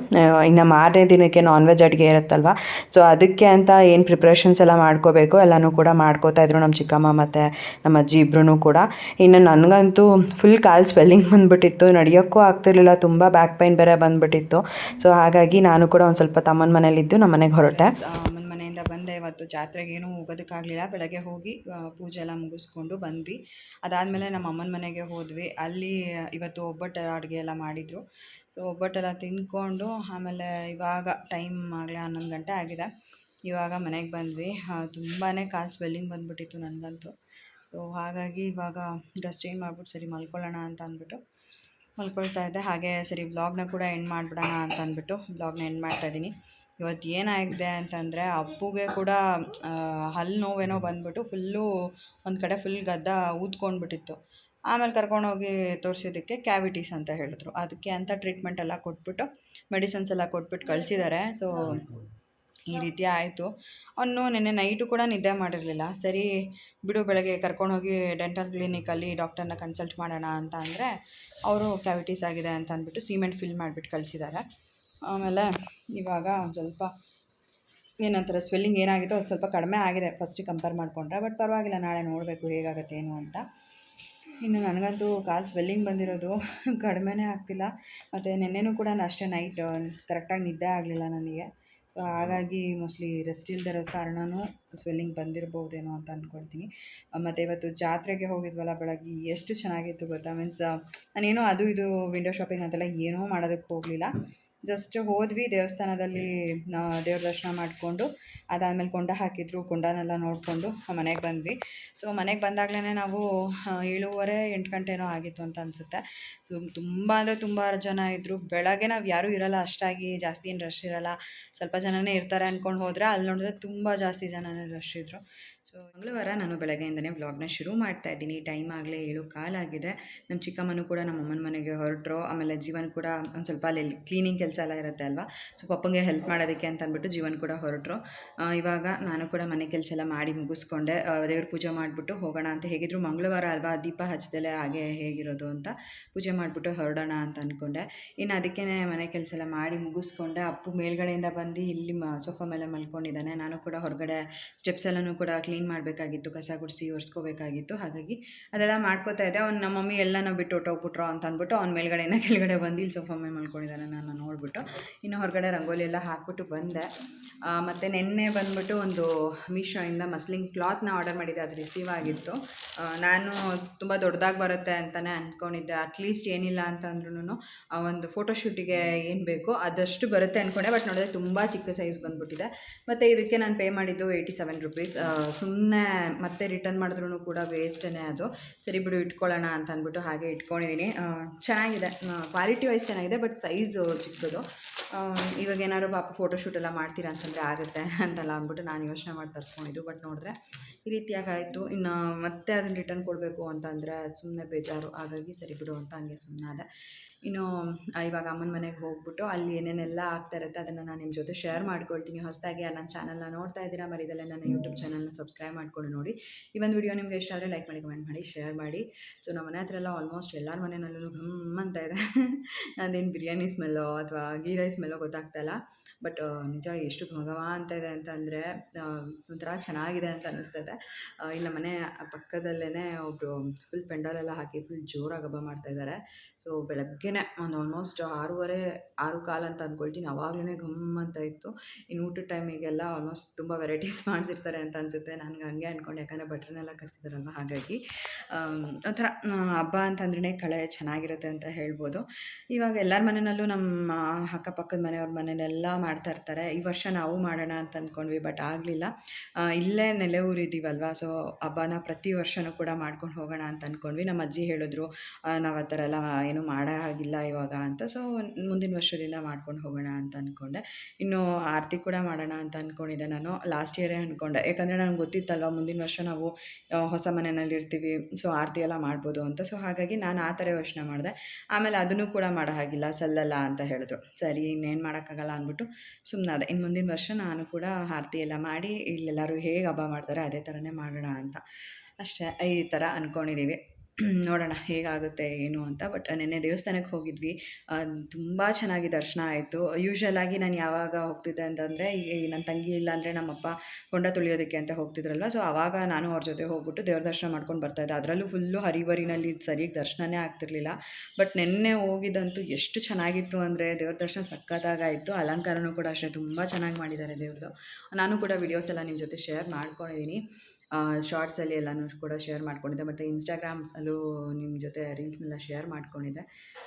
ಇನ್ನು ಮಾರನೇ ದಿನಕ್ಕೆ ನಾನ್ ವೆಜ್ ಅಡುಗೆ ಇರುತ್ತಲ್ವ? ಸೊ ಅದಕ್ಕೆ ಅಂತ ಏನು ಪ್ರಿಪ್ರೇಷನ್ಸ್ ಎಲ್ಲ ಮಾಡ್ಕೋಬೇಕು ಎಲ್ಲನೂ ಕೂಡ ಮಾಡ್ಕೋತಾ ಇದ್ರು ನಮ್ಮ ಚಿಕ್ಕಮ್ಮ ಮತ್ತು ನಮ್ಮ ಅಜ್ಜಿ ಇಬ್ಬರೂ ಕೂಡ. ಇನ್ನು ನನಗಂತೂ ಫುಲ್ ಕಾಲು ಸ್ವೆಲ್ಲಿಂಗ್ ಬಂದ್ಬಿಟ್ಟಿತ್ತು. ನಡೆಯೋಕ್ಕೂ ಆಗ್ತಿರ್ಲಿಲ್ಲ. ತುಂಬ ಬ್ಯಾಕ್ ಪೈನ್ ಬೇರೆ ಬಂದುಬಿಟ್ಟಿತ್ತು. ಸೊ ಹಾಗಾಗಿ ನಾನು ಕೂಡ ಒಂದು ಸ್ವಲ್ಪ ತಮ್ಮನ ಮನೇಲಿದ್ದು ನಮ್ಮ ಮನೆಗೆ ಹೊರಟೆ. ಅಮ್ಮನ ಮನೆಯಿಂದ ಬಂದೆ. ಇವತ್ತು ಜಾತ್ರೆಗೆ ಏನೂ ಹೋಗೋದಕ್ಕಾಗಲಿಲ್ಲ ಬೆಳಗ್ಗೆ ಹೋಗಿ ಪೂಜೆ ಎಲ್ಲ ಮುಗಿಸ್ಕೊಂಡು ಬಂದ್ವಿ. ಅದಾದಮೇಲೆ ನಮ್ಮ ಅಮ್ಮನ ಮನೆಗೆ ಹೋದ್ವಿ. ಅಲ್ಲಿ, ಇವತ್ತು ಒಬ್ಬಟ್ಟು ಅಡುಗೆ ಎಲ್ಲ ಮಾಡಿದರು. ಸೊ ಒಬ್ಬಟ್ಟೆಲ್ಲ ತಿಂದ್ಕೊಂಡು ಆಮೇಲೆ ಇವಾಗ ಟೈಮ್ ಆಗಲೇ ಹನ್ನೊಂದು ಗಂಟೆ ಆಗಿದೆ. ಇವಾಗ ಮನೆಗೆ ಬಂದ್ವಿ. ತುಂಬಾ ಕಾಲು ಸ್ವೆಲ್ಲಿಂಗ್ ಬಂದುಬಿಟ್ಟಿತ್ತು ನನಗಂತೂ. ಸೊ ಹಾಗಾಗಿ ಇವಾಗ ಡ್ರೆಸ್ ಚೇಂಜ್ ಮಾಡಿಬಿಟ್ಟು ಸರಿ ಮಲ್ಕೊಳ್ಳೋಣ ಅಂತ ಅಂದ್ಬಿಟ್ಟು ಮಲ್ಕೊಳ್ತಾ ಇದ್ದೆ. ಹಾಗೆ ಸರಿ ವ್ಲಾಗ್ನ ಕೂಡ ಎಂಡ್ ಮಾಡಿಬಿಡೋಣ ಅಂತ ಅಂದ್ಬಿಟ್ಟು ವ್ಲಾಗ್ನ ಎಂಡ್ ಮಾಡ್ತಾಯಿದ್ದೀನಿ ಇವತ್ತು ಏನಾಗಿದೆ ಅಂತಂದರೆ ಅಪ್ಪುಗೆ ಕೂಡ ಹಲ್ಲು ನೋವೇನೋ ಬಂದ್ಬಿಟ್ಟು ಫುಲ್ಲು ಒಂದು ಕಡೆ ಫುಲ್ ಗದ್ದ ಊದ್ಕೊಂಡ್ಬಿಟ್ಟಿತ್ತು. ಆಮೇಲೆ ಕರ್ಕೊಂಡೋಗಿ ತೋರಿಸಿದ್ದಕ್ಕೆ ಕ್ಯಾವಿಟೀಸ್ ಅಂತ ಹೇಳಿದ್ರು. ಅದಕ್ಕೆ ಅಂತ ಟ್ರೀಟ್ಮೆಂಟ್ ಎಲ್ಲ ಕೊಟ್ಬಿಟ್ಟು ಮೆಡಿಸಿನ್ಸ್ ಎಲ್ಲ ಕೊಟ್ಬಿಟ್ಟು ಕಳಿಸಿದ್ದಾರೆ. ಸೊ ಈ ರೀತಿ ಆಯಿತು. ಅವನು ನಿನ್ನೆ ನೈಟು ಕೂಡ ನಿದ್ದೆ ಮಾಡಿರಲಿಲ್ಲ. ಸರಿ ಬಿಡು ಬೆಳಗ್ಗೆ ಕರ್ಕೊಂಡೋಗಿ ಡೆಂಟಲ್ ಕ್ಲಿನಿಕಲ್ಲಿ ಡಾಕ್ಟರ್ನ ಕನ್ಸಲ್ಟ್ ಮಾಡೋಣ ಅಂತ ಅಂದರೆ ಅವರು ಕ್ಯಾವಿಟೀಸ್ ಆಗಿದೆ ಅಂತ ಅಂದ್ಬಿಟ್ಟು ಸಿಮೆಂಟ್ ಫಿಲ್ ಮಾಡಿಬಿಟ್ಟು ಕಳಿಸಿದ್ದಾರೆ. ಆಮೇಲೆ ಇವಾಗ ಒಂದು ಸ್ವಲ್ಪ ಏನಂತಾರೆ ಸ್ವೆಲ್ಲಿಂಗ್ ಏನಾಗಿತ್ತು ಅದು ಸ್ವಲ್ಪ ಕಡಿಮೆ ಆಗಿದೆ ಫಸ್ಟಿಗೆ ಕಂಪೇರ್ ಮಾಡಿಕೊಂಡ್ರೆ. ಬಟ್ ಪರವಾಗಿಲ್ಲ ನಾಳೆ ನೋಡಬೇಕು ಹೇಗಾಗುತ್ತೆ ಏನು ಅಂತ. ಇನ್ನು ನನಗಂತೂ ಕಾಲು ಸ್ವೆಲ್ಲಿಂಗ್ ಬಂದಿರೋದು ಕಡಿಮೆನೇ ಆಗ್ತಿಲ್ಲ. ಮತ್ತು ನಿನ್ನೆನೂ ಕೂಡ ಅಷ್ಟೇ ನೈಟ್ ಕರೆಕ್ಟಾಗಿ ನಿದ್ದೆ ಆಗಲಿಲ್ಲ ನನಗೆ. ಸೊ ಹಾಗಾಗಿ ಮೋಸ್ಟ್ಲಿ ರೆಸ್ಟ್ ಇಲ್ಲದೆ ಇರೋ ಕಾರಣನೂ ಸ್ವೆಲ್ಲಿಂಗ್ ಬಂದಿರ್ಬೋದೇನೋ ಅಂತ ಅಂದ್ಕೊಳ್ತೀನಿ ಮತ್ತು ಇವತ್ತು ಜಾತ್ರೆಗೆ ಹೋಗಿದ್ವಲ್ಲ ಬೆಳಗ್ಗೆ, ಎಷ್ಟು ಚೆನ್ನಾಗಿತ್ತು ಗೊತ್ತಾ? ಮೀನ್ಸ್ ನಾನೇನೋ ಅದು ಇದು ವಿಂಡೋ ಶಾಪಿಂಗ್ ಅಂತೆಲ್ಲ ಏನೂ ಮಾಡೋದಕ್ಕೆ ಹೋಗಲಿಲ್ಲ. ಜಸ್ಟ್ ಹೋದ್ವಿ ದೇವಸ್ಥಾನದಲ್ಲಿ ದೇವ್ರ ದರ್ಶನ ಮಾಡಿಕೊಂಡು, ಅದಾದಮೇಲೆ ಕೊಂಡ ಹಾಕಿದ್ರು, ಕೊಂಡನೆಲ್ಲ ನೋಡಿಕೊಂಡು ಮನೆಗೆ ಬಂದ್ವಿ. ಸೊ ಮನೆಗೆ ಬಂದಾಗಲೇ ನಾವು ಏಳುವರೆ ಎಂಟು ಗಂಟೆನೋ ಆಗಿತ್ತು ಅಂತ ಅನಿಸುತ್ತೆ. ಸೊ ತುಂಬ ಅಂದರೆ ತುಂಬ ಜನ ಇದ್ದರು ಬೆಳಗ್ಗೆ ನಾವು ಯಾರೂ ಇರಲ್ಲ, ಅಷ್ಟಾಗಿ ಜಾಸ್ತಿ ಏನು ರಶ್ ಇರಲ್ಲ. ಸ್ವಲ್ಪ ಜನನೇ ಇರ್ತಾರೆ ಅಂದ್ಕೊಂಡು ಹೋದರೆ, ಅಲ್ಲಿ ನೋಡಿದ್ರೆ ತುಂಬ ಜಾಸ್ತಿ ಜನನೇ ರಶ್ ಇದ್ದರು ಸೊ ಮಂಗಳವಾರ ನಾನು ಬೆಳಗ್ಗೆಯಿಂದನೇ ವ್ಲಾಗ್ನ ಶುರು ಮಾಡ್ತಾ ಇದ್ದೀನಿ. ಟೈಮ್ ಆಗಲೇ ಏಳು ಕಾಲಾಗಿದೆ ನಮ್ಮ ಚಿಕ್ಕಮ್ಮನೂ ಕೂಡ ನಮ್ಮ ಅಮ್ಮನ ಮನೆಗೆ ಹೊರಟ್ರು. ಆಮೇಲೆ ಜೀವನ್ ಕೂಡ ಒಂದು ಸ್ವಲ್ಪ ಅಲ್ಲಿ ಕ್ಲೀನಿಂಗ್ ಕೆಲಸ ಎಲ್ಲ ಇರುತ್ತೆ ಅಲ್ವಾ? ಸೊ ಪಪ್ಪಂಗೆ ಹೆಲ್ಪ್ ಮಾಡೋದಕ್ಕೆ ಅಂತ ಅಂದ್ಬಿಟ್ಟು ಜೀವನ್ ಕೂಡ ಹೊರಟ್ರು. ಇವಾಗ ನಾನು ಕೂಡ ಮನೆ ಕೆಲಸ ಎಲ್ಲ ಮಾಡಿ ಮುಗಿಸ್ಕೊಂಡೆ. ದೇವ್ರ ಪೂಜೆ ಮಾಡಿಬಿಟ್ಟು ಹೋಗೋಣ ಅಂತ. ಹೇಗಿದ್ರು ಮಂಗಳವಾರ ಅಲ್ವಾ? ದೀಪ ಹಚ್ಚದಲ್ಲೇ ಹಾಗೆ ಹೇಗಿರೋದು ಅಂತ ಪೂಜೆ ಮಾಡಿಬಿಟ್ಟು ಹೊರಡೋಣ ಅಂತ ಅಂದ್ಕೊಂಡೆ ಇನ್ನು ಅದಕ್ಕೇ ಮನೆ ಕೆಲಸ ಎಲ್ಲ ಮಾಡಿ ಮುಗಿಸ್ಕೊಂಡೆ. ಅಪ್ಪು ಮೇಲ್ಗಡೆಯಿಂದ ಬಂದು ಇಲ್ಲಿ ಸೋಫಾ ಮೇಲೆ ಮಲ್ಕೊಂಡಿದ್ದಾನೆ. ನಾನು ಕೂಡ ಹೊರಗಡೆ ಸ್ಟೆಪ್ಸ್ ಎಲ್ಲನೂ ಕೂಡ ಕ್ಲೀನ್ ಮಾಡಬೇಕಾಗಿತ್ತು, ಕಸ ಗುಡಿಸಿ ಒರೆಸ್ಕೋಬೇಕಾಗಿತ್ತು, ಹಾಗಾಗಿ ಅದೆಲ್ಲ ಮಾಡ್ಕೋತಾ ಇದ್ದೆ. ಅವ್ನು ನಮ್ಮ ಮಮ್ಮಿ ಎಲ್ಲ ನಾವು ಬಿಟ್ಟು ಹೊಟ್ಟೋಗ್ಬಿಟ್ರು ಅಂತ ಅಂದ್ಬಿಟ್ಟು ಅವ್ನ ಮೇಲ್ಗಡೆಯಿಂದ ಕೆಳಗಡೆ ಬಂದು ಇಲ್ಲಿ ಸೋಫಾ ಮೇಲೆ ಮಲ್ಕೊಂಡಿದ್ದಾನೆ ನಾನು ನೋಡಿಬಿಟ್ಟು ಇನ್ನು ಹೊರಗಡೆ ರಂಗೋಲಿ ಎಲ್ಲ ಹಾಕ್ಬಿಟ್ಟು ಬಂದೆ. ಮತ್ತು ನಿನ್ನೆ ಬಂದ್ಬಿಟ್ಟು ಒಂದು ಮೀಶೋಯಿಂದ ಮಸ್ಲಿಂಗ್ ಕ್ಲಾತ್ನ ಆರ್ಡರ್ ಮಾಡಿದ್ದೆ, ಅದು ರಿಸೀವ್ ಆಗಿತ್ತು. ನಾನು ತುಂಬ ದೊಡ್ಡದಾಗಿ ಬರುತ್ತೆ ಅಂತಲೇ ಅಂದ್ಕೊಂಡಿದ್ದೆ ಅಟ್ಲೀಸ್ಟ್ ಏನಿಲ್ಲ ಅಂತಂದ್ರೂ ಒಂದು ಫೋಟೋಶೂಟಿಗೆ ಏನು ಬೇಕೋ ಅದಷ್ಟು ಬರುತ್ತೆ ಅಂದ್ಕೊಂಡೆ ಬಟ್ ನೋಡಿದ್ರೆ ತುಂಬ ಚಿಕ್ಕ ಸೈಜ್ ಬಂದ್ಬಿಟ್ಟಿದೆ. ಮತ್ತು ಇದಕ್ಕೆ ನಾನು ಪೇ ಮಾಡಿದ್ದು ಏಯ್ಟಿ ಸೆವೆನ್ ರುಪೀಸ್ ಸುಮ್ಮನೆ ಮತ್ತೆ ರಿಟರ್ನ್ ಮಾಡಿದ್ರೂ ಕೂಡ ವೇಸ್ಟೇ ಅದು. ಸರಿ ಬಿಡು, ಇಟ್ಕೊಳ್ಳೋಣ ಅಂತ ಅಂದ್ಬಿಟ್ಟು ಹಾಗೆ ಇಟ್ಕೊಂಡಿದ್ದೀನಿ ಚೆನ್ನಾಗಿದೆ. ಕ್ವಾಲಿಟಿ ವೈಸ್ ಚೆನ್ನಾಗಿದೆ ಬಟ್ ಸೈಜು ಚಿಕ್ಕದು. ಇವಾಗ ಏನಾದ್ರು ಪಾಪ ಫೋಟೋಶೂಟ್ ಎಲ್ಲ ಮಾಡ್ತೀರಾ ಅಂತಂದರೆ ಆಗುತ್ತೆ ಅಂತಲ್ಲ ಅಂದ್ಬಿಟ್ಟು ನಾನು ಯೋಚನೆ ಮಾಡಿ ತರ್ಸ್ಕೊಂಡಿದ್ದು. ಬಟ್ ನೋಡಿದ್ರೆ ಈ ರೀತಿಯಾಗಿ ಆಯಿತು ಇನ್ನು ಮತ್ತೆ ಅದನ್ನು ರಿಟರ್ನ್ ಕೊಡಬೇಕು ಅಂತಂದರೆ ಸುಮ್ಮನೆ ಬೇಜಾರು. ಹಾಗಾಗಿ ಸರಿ ಬಿಡು ಅಂತ ಹಂಗೆ ಸುಮ್ಮನಾದೆ ಇನ್ನು ಇವಾಗ ಅಮ್ಮನ ಮನೆಗೆ ಹೋಗ್ಬಿಟ್ಟು ಅಲ್ಲಿ ಏನೇನೆಲ್ಲ ಆಗ್ತಾ ಇರುತ್ತೆ ಅದನ್ನು ನಾನು ನಿಮ್ಮ ಜೊತೆ ಶೇರ್ ಮಾಡ್ಕೊಳ್ತೀನಿ. ಹೊಸದಾಗಿ ನನ್ನ ಚಾನಲ್ನ ನೋಡ್ತಾ ಇದ್ದೀರಾ, ಮರಿದಲ್ಲೇ ನನ್ನ ಯೂಟ್ಯೂಬ್ ಚಾನಲ್ನ ಸಬ್ಸ್ಕ್ರೈಬ್ ಮಾಡ್ಕೊಂಡು ನೋಡಿ. ಈ ಒಂದು ವಿಡಿಯೋ ನಿಮಗೆ ಇಷ್ಟ ಆದರೆ ಲೈಕ್ ಮಾಡಿ ಕಮೆಂಟ್ ಮಾಡಿ ಶೇರ್ ಮಾಡಿ. ಸೊ ನಮ್ಮ ಮನೆ ಹತ್ರ ಎಲ್ಲ ಆಲ್ಮೋಸ್ಟ್ ಎಲ್ಲರ ಮನೆಯಲ್ಲೂ ಘಮ್ ಅಂತ ಇದೆ. ಅದೇನು ಬಿರಿಯಾನಿ ಸ್ಮೆಲ್ಲೋ ಅಥವಾ ಗೀ ರೈಸ್ ಸ್ಮೆಲ್ಲೋ ಗೊತ್ತಾಗ್ತಾಯಿಲ್ಲ ಬಟ್ ನಿಜ ಎಷ್ಟು ಘಮಘಮ ಅಂತ ಇದೆ ಅಂತಂದರೆ ಒಂಥರ ಚೆನ್ನಾಗಿದೆ ಅಂತ ಅನ್ನಿಸ್ತದೆ. ಇಲ್ಲ ಮನೆ ಪಕ್ಕದಲ್ಲೇ ಒಬ್ಬರು ಫುಲ್ ಪೆಂಡಾಲೆಲ್ಲ ಹಾಕಿ ಫುಲ್ ಜೋರಾಗಿ ಹಬ್ಬ ಮಾಡ್ತಾಯಿದ್ದಾರೆ ಸೊ ಬೆಳಗ್ಗೆನೇ ಒಂದು ಆಲ್ಮೋಸ್ಟ್ ಆರೂವರೆ, ಆರು ಕಾಲು ಅಂತ ಅಂದ್ಕೊಳ್ತೀನಿ ಅವಾಗಲೇ ಘಮ್ ಅಂತ ಇತ್ತು. ಇನ್ನು ಊಟದ ಟೈಮಿಗೆಲ್ಲ ಆಲ್ಮೋಸ್ಟ್ ತುಂಬ ವೆರೈಟೀಸ್ ಮಾಡಿಸಿರ್ತಾರೆ ಅಂತ ಅನಿಸುತ್ತೆ. ನನಗೆ ಹಂಗೆ ಅಂದ್ಕೊಂಡು ಯಾಕಂದರೆ ಬಟ್ರನ್ನೆಲ್ಲ ಕರೆಸಿದಾರಲ್ವ? ಹಾಗಾಗಿ ಒಂಥರ ಹಬ್ಬ ಅಂತಂದ್ರೆ ಕಳೆ ಚೆನ್ನಾಗಿರುತ್ತೆ ಅಂತ ಹೇಳ್ಬೋದು. ಇವಾಗ ಎಲ್ಲರ ಮನೆಯಲ್ಲೂ ನಮ್ಮ ಅಕ್ಕಪಕ್ಕದ ಮನೆಯವ್ರ ಮನೆಯಲ್ಲೆಲ್ಲ ಮಾಡ್ತಾ ಇರ್ತಾರೆ. ಈ ವರ್ಷ ನಾವು ಮಾಡೋಣ ಅಂತ ಅಂದ್ಕೊಂಡ್ವಿ ಬಟ್ ಆಗಲಿಲ್ಲ. ಇಲ್ಲೇ ನೆಲೆ ಊರಿದ್ದೀವಲ್ವ? ಸೊ ಹಬ್ಬನ ಪ್ರತಿ ವರ್ಷವೂ ಕೂಡ ಮಾಡ್ಕೊಂಡು ಹೋಗೋಣ ಅಂತ ಅಂದ್ಕೊಂಡ್ವಿ. ನಮ್ಮ ಅಜ್ಜಿ ಹೇಳಿದ್ರು ನಾವು ಆ ಥರ ಎಲ್ಲ ಏನು ಮಾಡೋ ಹಾಗಿಲ್ಲ ಇವಾಗ ಅಂತ. ಸೊ ಮುಂದಿನ ವರ್ಷದಿಂದ ಮಾಡ್ಕೊಂಡು ಹೋಗೋಣ ಅಂತ ಅಂದ್ಕೊಂಡೆ. ಇನ್ನು ಆರತಿ ಕೂಡ ಮಾಡೋಣ ಅಂತ ಅಂದ್ಕೊಂಡಿದ್ದೆ ನಾನು ಲಾಸ್ಟ್ ಇಯರೇ ಅಂದ್ಕೊಂಡೆ. ಯಾಕಂದರೆ ನನಗೆ ಗೊತ್ತಿತ್ತಲ್ವ, ಮುಂದಿನ ವರ್ಷ ನಾವು ಹೊಸ ಮನೆಯಲ್ಲಿ ಇರ್ತೀವಿ ಸೊ ಆರತಿ ಎಲ್ಲ ಮಾಡ್ಬೋದು ಅಂತ. ಸೊ ಹಾಗಾಗಿ ನಾನು ಆ ಥರ ಯೋಚನೆ ಮಾಡಿದೆ. ಆಮೇಲೆ ಅದನ್ನು ಕೂಡ ಮಾಡೋ ಹಾಗಿಲ್ಲ ಸಲ್ಲಲ್ಲ ಅಂತ ಹೇಳಿದ್ರು. ಸರಿ, ಇನ್ನೇನು ಮಾಡೋಕ್ಕಾಗಲ್ಲ ಅಂದ್ಬಿಟ್ಟು ಸುಮ್ಮನಾದೆ ಇನ್ನು ಮುಂದಿನ ವರ್ಷ ನಾನು ಕೂಡ ಆರತಿ ಎಲ್ಲ ಮಾಡಿ ಇಲ್ಲೆಲ್ಲರೂ ಹೇಗೆ ಹಬ್ಬ ಮಾಡ್ತಾರೆ ಅದೇ ಥರನೇ ಮಾಡೋಣ ಅಂತ. ಅಷ್ಟೇ, ಈ ಥರ ಅಂದ್ಕೊಂಡಿದ್ದೀವಿ ನೋಡೋಣ ಹೇಗಾಗುತ್ತೆ, ಏನು ಅಂತ. ಬಟ್ ನಿನ್ನೆ ದೇವಸ್ಥಾನಕ್ಕೆ ಹೋಗಿದ್ವಿ. ತುಂಬ ಚೆನ್ನಾಗಿ ದರ್ಶನ ಆಯಿತು. ಯೂಶ್ವಲಾಗಿ ನಾನು ಯಾವಾಗ ಹೋಗ್ತಿದ್ದೆ ಅಂತಂದರೆ, ಈ ನನ್ನ ತಂಗಿ ಇಲ್ಲ ಅಂದರೆ ನಮ್ಮಪ್ಪ ಕೊಂಡ ತುಳಿಯೋದಕ್ಕೆ ಅಂತ ಹೋಗ್ತಿದ್ರಲ್ವ. ಸೊ ಆವಾಗ ನಾನು ಅವ್ರ ಜೊತೆ ಹೋಗ್ಬಿಟ್ಟು ದೇವ್ರ ದರ್ಶನ ಮಾಡ್ಕೊಂಡು ಬರ್ತಾಯಿದ್ದೆ ಅದರಲ್ಲೂ ಫುಲ್ಲು ಹರಿಬರಿನಲ್ಲಿ ಸರಿಯಾಗಿ ದರ್ಶನನೇ ಆಗ್ತಿರ್ಲಿಲ್ಲ. ಬಟ್ ನಿನ್ನೆ ಹೋಗಿದ್ದಂತೂ ಎಷ್ಟು ಚೆನ್ನಾಗಿತ್ತು ಅಂದರೆ, ದೇವ್ರ ದರ್ಶನ ಸಖತ್ತಾಗಾಯಿತು ಅಲಂಕಾರನೂ ಕೂಡ ಅಷ್ಟೇ ತುಂಬ ಚೆನ್ನಾಗಿ ಮಾಡಿದ್ದಾರೆ ದೇವ್ರದ್ದು ನಾನು ಕೂಡ ವಿಡಿಯೋಸ್ ಎಲ್ಲ ನಿಮ್ಮ ಜೊತೆ ಶೇರ್ ಮಾಡ್ಕೊಂಡಿದ್ದೀನಿ ಶಾರ್ಟ್ಸಲ್ಲಿ ಎಲ್ಲನೂ ಕೂಡ ಶೇರ್ ಮಾಡ್ಕೊಂಡಿದ್ದೆ. ಮತ್ತು ಇನ್ಸ್ಟಾಗ್ರಾಮ್ಸಲ್ಲೂ ನಿಮ್ಮ ಜೊತೆ ರೀಲ್ಸ್ನೆಲ್ಲ ಶೇರ್ ಮಾಡ್ಕೊಂಡಿದ್ದೆ.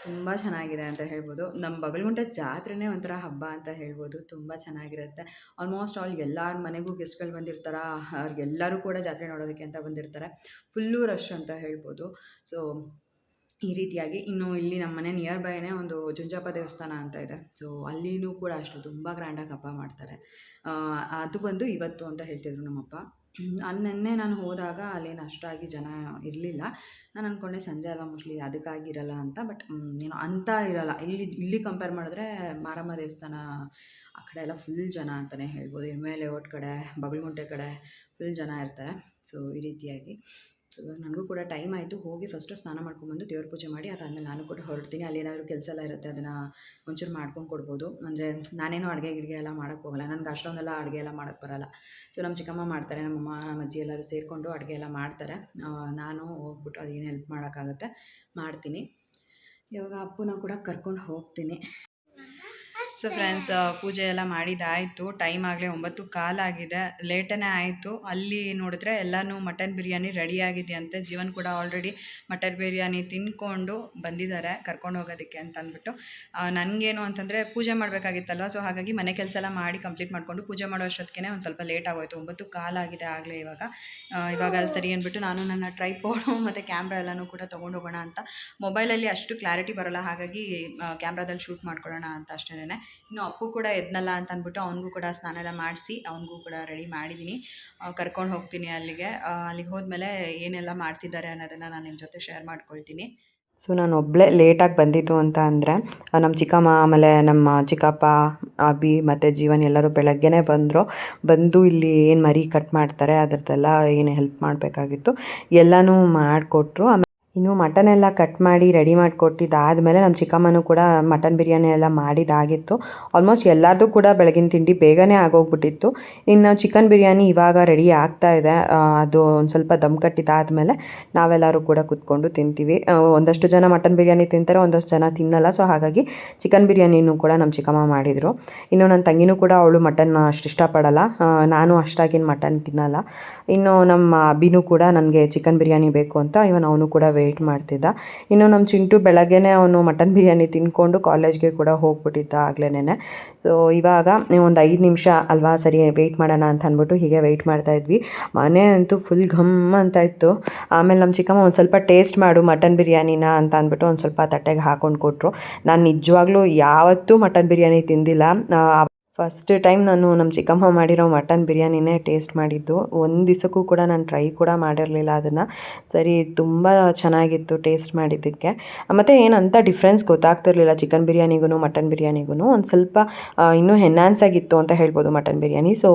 ತುಂಬ ಚೆನ್ನಾಗಿದೆ ಅಂತ ಹೇಳ್ಬೋದು. ನಮ್ಮ ಬಗಲ್ಗುಂಟೆ ಜಾತ್ರೆನೇ ಒಂಥರ ಹಬ್ಬ ಅಂತ ಹೇಳ್ಬೋದು. ತುಂಬ ಚೆನ್ನಾಗಿರುತ್ತೆ. ಆಲ್ಮೋಸ್ಟ್ ಆಲ್ ಎಲ್ಲರ ಮನೆಗೂ ಗೆಸ್ಟ್ಗಳು ಬಂದಿರ್ತಾರೆ. ಅವ್ರಿಗೆಲ್ಲರೂ ಕೂಡ ಜಾತ್ರೆ ನೋಡೋದಕ್ಕೆ ಅಂತ ಬಂದಿರ್ತಾರೆ. ಫುಲ್ಲು ರಶ್ ಅಂತ ಹೇಳ್ಬೋದು. ಸೊ ಈ ರೀತಿಯಾಗಿ ಇನ್ನು ಇಲ್ಲಿ ನಮ್ಮ ಮನೆ ನಿಯರ್ ಬೈನೇ ಒಂದು ಜುಂಜಪ್ಪ ದೇವಸ್ಥಾನ ಅಂತ ಇದೆ. ಸೊ ಅಲ್ಲಿನೂ ಕೂಡ ಅಷ್ಟು ತುಂಬ ಗ್ರ್ಯಾಂಡಾಗಿ ಹಬ್ಬ ಮಾಡ್ತಾರೆ. ಅದು ಬಂದು ಇವತ್ತು ಅಂತ ಹೇಳ್ತಿದ್ರು ನಮ್ಮಪ್ಪ. ಅಲ್ಲಿ ನೆನ್ನೆ ನಾನು ಹೋದಾಗ ಅಲ್ಲೇನು ಅಷ್ಟಾಗಿ ಜನ ಇರಲಿಲ್ಲ. ನಾನು ಅಂದ್ಕೊಂಡೆ ಸಂಜೆ ಅಲ್ವಾ ಮೋಸ್ಟ್ಲಿ ಅದಕ್ಕಾಗಿ ಇರಲ್ಲ ಅಂತ, ಬಟ್ ಏನೋ ಅಂತ ಇರಲ್ಲ. ಇಲ್ಲಿ ಇಲ್ಲಿ ಕಂಪೇರ್ ಮಾಡಿದ್ರೆ ಮಾರಮ್ಮ ದೇವಸ್ಥಾನ ಆ ಕಡೆ ಎಲ್ಲ ಫುಲ್ ಜನ ಅಂತಲೇ ಹೇಳ್ಬೋದು. ಎಂ ಎಲ್ ಎ ಕಡೆ, ಬಗಲ್ಗುಂಟೆ ಕಡೆ ಫುಲ್ ಜನ ಇರ್ತಾರೆ. ಸೊ ಈ ರೀತಿಯಾಗಿ. ಸೊ ನನಗೂ ಕೂಡ ಟೈಮ್ ಆಯಿತು. ಹೋಗಿ ಫಸ್ಟು ಸ್ನಾನ ಮಾಡ್ಕೊಂಬಂದು ದೇವ್ರ ಪೂಜೆ ಮಾಡಿ, ಅದಾದಮೇಲೆ ನಾನು ಕೂಡ ಹೊರಡ್ತೀನಿ. ಅಲ್ಲಿ ಏನಾದರೂ ಕೆಲಸ ಎಲ್ಲ ಇರುತ್ತೆ, ಅದನ್ನು ಒಂಚೂರು ಮಾಡ್ಕೊಂಡು ಕೊಡ್ಬೋದು. ಅಂದರೆ ನಾನೇನು ಅಡುಗೆ ಗಿಡಿಗೆ ಎಲ್ಲ ಮಾಡೋಕ್ಕೆ ಹೋಗಲ್ಲ. ನನಗೆ ಅಷ್ಟೊಂದೆಲ್ಲ ಅಡುಗೆ ಎಲ್ಲ ಮಾಡೋಕ್ಕೆ ಬರಲ್ಲ. ಸೊ ನಮ್ಮ ಚಿಕ್ಕಮ್ಮ ಮಾಡ್ತಾರೆ ನಮ್ಮಮ್ಮ ನಮ್ಮ ಅಜ್ಜಿ ಎಲ್ಲರೂ ಸೇರಿಕೊಂಡು ಅಡುಗೆ ಎಲ್ಲ ಮಾಡ್ತಾರೆ. ನಾನು ಹೋಗ್ಬಿಟ್ಟು ಅದೇನು ಹೆಲ್ಪ್ ಮಾಡೋಕ್ಕಾಗತ್ತೆ, ಮಾಡ್ತೀನಿ. ಇವಾಗ ಅಪ್ಪನ ಕೂಡ ಕರ್ಕೊಂಡು ಹೋಗ್ತೀನಿ. ಸೊ ಫ್ರೆಂಡ್ಸ್ ಪೂಜೆ ಎಲ್ಲ ಮಾಡಿದ್ದಾಯಿತು ಟೈಮ್ ಆಗಲೇ ಒಂಬತ್ತು ಕಾಲಾಗಿದೆ ಲೇಟನೇ ಆಯಿತು. ಅಲ್ಲಿ ನೋಡಿದ್ರೆ ಎಲ್ಲನೂ ಮಟನ್ ಬಿರಿಯಾನಿ ರೆಡಿ ಆಗಿದೆ ಅಂತೆ ಜೀವನ್ ಕೂಡ ಆಲ್ರೆಡಿ ಮಟನ್ ಬಿರಿಯಾನಿ ತಿನ್ಕೊಂಡು ಬಂದಿದ್ದಾರೆ, ಕರ್ಕೊಂಡು ಹೋಗೋದಕ್ಕೆ ಅಂತ ಅಂದ್ಬಿಟ್ಟು ನನಗೇನು ಅಂತಂದರೆ ಪೂಜೆ ಮಾಡಬೇಕಾಗಿತ್ತಲ್ವ? ಸೊ ಹಾಗಾಗಿ ಮನೆ ಕೆಲಸ ಎಲ್ಲ ಮಾಡಿ ಕಂಪ್ಲೀಟ್ ಮಾಡಿಕೊಂಡು ಪೂಜೆ ಮಾಡೋ ಅಷ್ಟೊತ್ತಿಗೆ ಒಂದು ಸ್ವಲ್ಪ ಲೇಟ್ ಆಗೋಯ್ತು. ಒಂಬತ್ತು ಕಾಲಾಗಿದೆ ಆಗಲೇ ಇವಾಗ. ಇವಾಗ ಸರಿ ಅಂದ್ಬಿಟ್ಟು ನಾನು ನನ್ನ ಟ್ರೈಪೋಡು ಮತ್ತು ಕ್ಯಾಮ್ರಾ ಎಲ್ಲನೂ ಕೂಡ ತೊಗೊಂಡು ಹೋಗೋಣ ಅಂತ. ಮೊಬೈಲಲ್ಲಿ ಅಷ್ಟು ಕ್ಲಾರಿಟಿ ಬರೋಲ್ಲ. ಹಾಗಾಗಿ ಕ್ಯಾಮ್ರಾದಲ್ಲಿ ಶೂಟ್ ಮಾಡ್ಕೊಳ್ಳೋಣ ಅಂತ ಅಷ್ಟೇ ಇನ್ನು ಅಪ್ಪು ಕೂಡ ಎದ್ನಲ್ಲ ಅಂತ ಅಂದ್ಬಿಟ್ಟು ಅವನಿಗೂ ಕೂಡ ಸ್ನಾನ ಎಲ್ಲ ಮಾಡಿಸಿ, ಅವನಿಗೂ ಕೂಡ ರೆಡಿ ಮಾಡಿದ್ದೀನಿ ಕರ್ಕೊಂಡು ಹೋಗ್ತೀನಿ ಅಲ್ಲಿಗೆ. ಅಲ್ಲಿಗೆ ಹೋದ್ಮೇಲೆ ಏನೆಲ್ಲ ಮಾಡ್ತಿದ್ದಾರೆ ಅನ್ನೋದನ್ನು ನಾನು ನಿಮ್ಮ ಜೊತೆ ಶೇರ್ ಮಾಡ್ಕೊಳ್ತೀನಿ. ಸೊ ನಾನು ಒಬ್ಬಳೇ ಲೇಟಾಗಿ ಬಂದಿದ್ದು ಅಂತ ಅಂದರೆ ನಮ್ಮ ಚಿಕ್ಕಮ್ಮ, ಆಮೇಲೆ ನಮ್ಮ ಚಿಕ್ಕಪ್ಪ, ಅಭಿ ಮತ್ತು ಜೀವನ್ ಎಲ್ಲರೂ ಬೆಳಗ್ಗೆನೇ ಬಂದರು. ಬಂದು ಇಲ್ಲಿ ಏನು ಮರಿ ಕಟ್ ಮಾಡ್ತಾರೆ, ಅದರದ್ದೆಲ್ಲ ಏನು ಹೆಲ್ಪ್ ಮಾಡಬೇಕಾಗಿತ್ತು, ಎಲ್ಲನೂ ಮಾಡಿಕೊಟ್ರು. ಆಮೇಲೆ ಇನ್ನು ಮಟನ್ ಎಲ್ಲ ಕಟ್ ಮಾಡಿ ರೆಡಿ ಮಾಡಿಕೊಟ್ಟಿದ್ದಾದಮೇಲೆ ನಮ್ಮ ಚಿಕ್ಕಮ್ಮನೂ ಕೂಡ ಮಟನ್ ಬಿರಿಯಾನಿ ಎಲ್ಲ ಮಾಡಿದ್ದಾಗಿತ್ತು ಆಲ್ಮೋಸ್ಟ್ ಎಲ್ಲರದ್ದು ಕೂಡ ಬೆಳಗಿನ ತಿಂಡಿ ಬೇಗನೆ ಆಗೋಗ್ಬಿಟ್ಟಿತ್ತು. ಇನ್ನು ಚಿಕನ್ ಬಿರಿಯಾನಿ ಇವಾಗ ರೆಡಿ ಆಗ್ತಾ ಇದೆ. ಅದು ಒಂದು ಸ್ವಲ್ಪ ದಮ್ ಕಟ್ಟಿದ್ದಾದಮೇಲೆ ನಾವೆಲ್ಲರೂ ಕೂಡ ಕುತ್ಕೊಂಡು ತಿಂತೀವಿ. ಒಂದಷ್ಟು ಜನ ಮಟನ್ ಬಿರಿಯಾನಿ ತಿಂತಾರೆ, ಒಂದಷ್ಟು ಜನ ತಿನ್ನಲ್ಲ. ಸೊ ಹಾಗಾಗಿ ಚಿಕನ್ ಬಿರಿಯಾನಿನೂ ಕೂಡ ನಮ್ಮ ಚಿಕ್ಕಮ್ಮ ಮಾಡಿದರು. ಇನ್ನು ನನ್ನ ತಂಗಿನೂ ಕೂಡ ಅವಳು ಮಟನ್ ಅಷ್ಟು ಇಷ್ಟಪಡಲ್ಲ. ನಾನು ಅಷ್ಟಾಗಿನ ಮಟನ್ ತಿನ್ನಲ್ಲ. ಇನ್ನು ನಮ್ಮ ಅಭಿನೂ ಕೂಡ ನನಗೆ ಚಿಕನ್ ಬಿರಿಯಾನಿ ಬೇಕು ಅಂತ. ಇವನು ಅವನು ಕೂಡ ವೆಯ್ಟ್ ಮಾಡ್ತಿದ್ದ. ಇನ್ನು ನಮ್ಮ ಚಿಂಟು ಬೆಳಗ್ಗೆನೇ ಅವನು ಮಟನ್ ಬಿರಿಯಾನಿ ತಿನ್ಕೊಂಡು ಕಾಲೇಜ್ಗೆ ಕೂಡ ಹೋಗ್ಬಿಟ್ಟಿದ್ದ ಆಗ್ಲೇನೆ ಸೊ ಇವಾಗ ಒಂದು ಐದು ನಿಮಿಷ ಅಲ್ವಾ, ಸರಿ ವೆಯ್ಟ್ ಮಾಡೋಣ ಅಂತ ಅಂದ್ಬಿಟ್ಟು ಹೀಗೆ ವೆಯ್ಟ್ ಮಾಡ್ತಾ ಇದ್ವಿ. ಮನೆ ಅಂತೂ ಫುಲ್ ಘಮ್ ಅಂತ ಇತ್ತು. ಆಮೇಲೆ ನಮ್ಮ ಚಿಕ್ಕಮ್ಮ ಒಂದು ಸ್ವಲ್ಪ ಟೇಸ್ಟ್ ಮಾಡು ಮಟನ್ ಬಿರಿಯಾನಿನ ಅಂತ ಅಂದ್ಬಿಟ್ಟು ಒಂದು ಸ್ವಲ್ಪ ತಟ್ಟೆಗೆ ಹಾಕೊಂಡು ಕೊಟ್ಟರು ನಾನು ನಿಜವಾಗ್ಲೂ ಯಾವತ್ತೂ ಮಟನ್ ಬಿರಿಯಾನಿ ತಿಂದಿಲ್ಲ. ಫಸ್ಟ್ ಟೈಮ್ ನಾನು ನಮ್ಮ ಚಿಕ್ಕಮ್ಮ ಮಾಡಿರೋ ಮಟನ್ ಬಿರಿಯಾನಿನೇ ಟೇಸ್ಟ್ ಮಾಡಿದ್ದು. ಒಂದು ದಿವಸಕ್ಕೂ ಕೂಡ ನಾನು ಟ್ರೈ ಕೂಡ ಮಾಡಿರಲಿಲ್ಲ ಅದನ್ನು. ಸರಿ, ತುಂಬ ಚೆನ್ನಾಗಿತ್ತು ಟೇಸ್ಟ್ ಮಾಡಿದ್ದಕ್ಕೆ. ಮತ್ತು ಏನಂತ ಡಿಫ್ರೆನ್ಸ್ ಗೊತ್ತಾಗ್ತಿರ್ಲಿಲ್ಲ ಚಿಕನ್ ಬಿರಿಯಾನಿಗೂ ಮಟನ್ ಬಿರಿಯಾನಿಗೂ ಒಂದು ಸ್ವಲ್ಪ ಇನ್ನೂ ಹೆನ್ಹಾನ್ಸ್ ಆಗಿತ್ತು ಅಂತ ಹೇಳ್ಬೋದು ಮಟನ್ ಬಿರಿಯಾನಿ. ಸೊ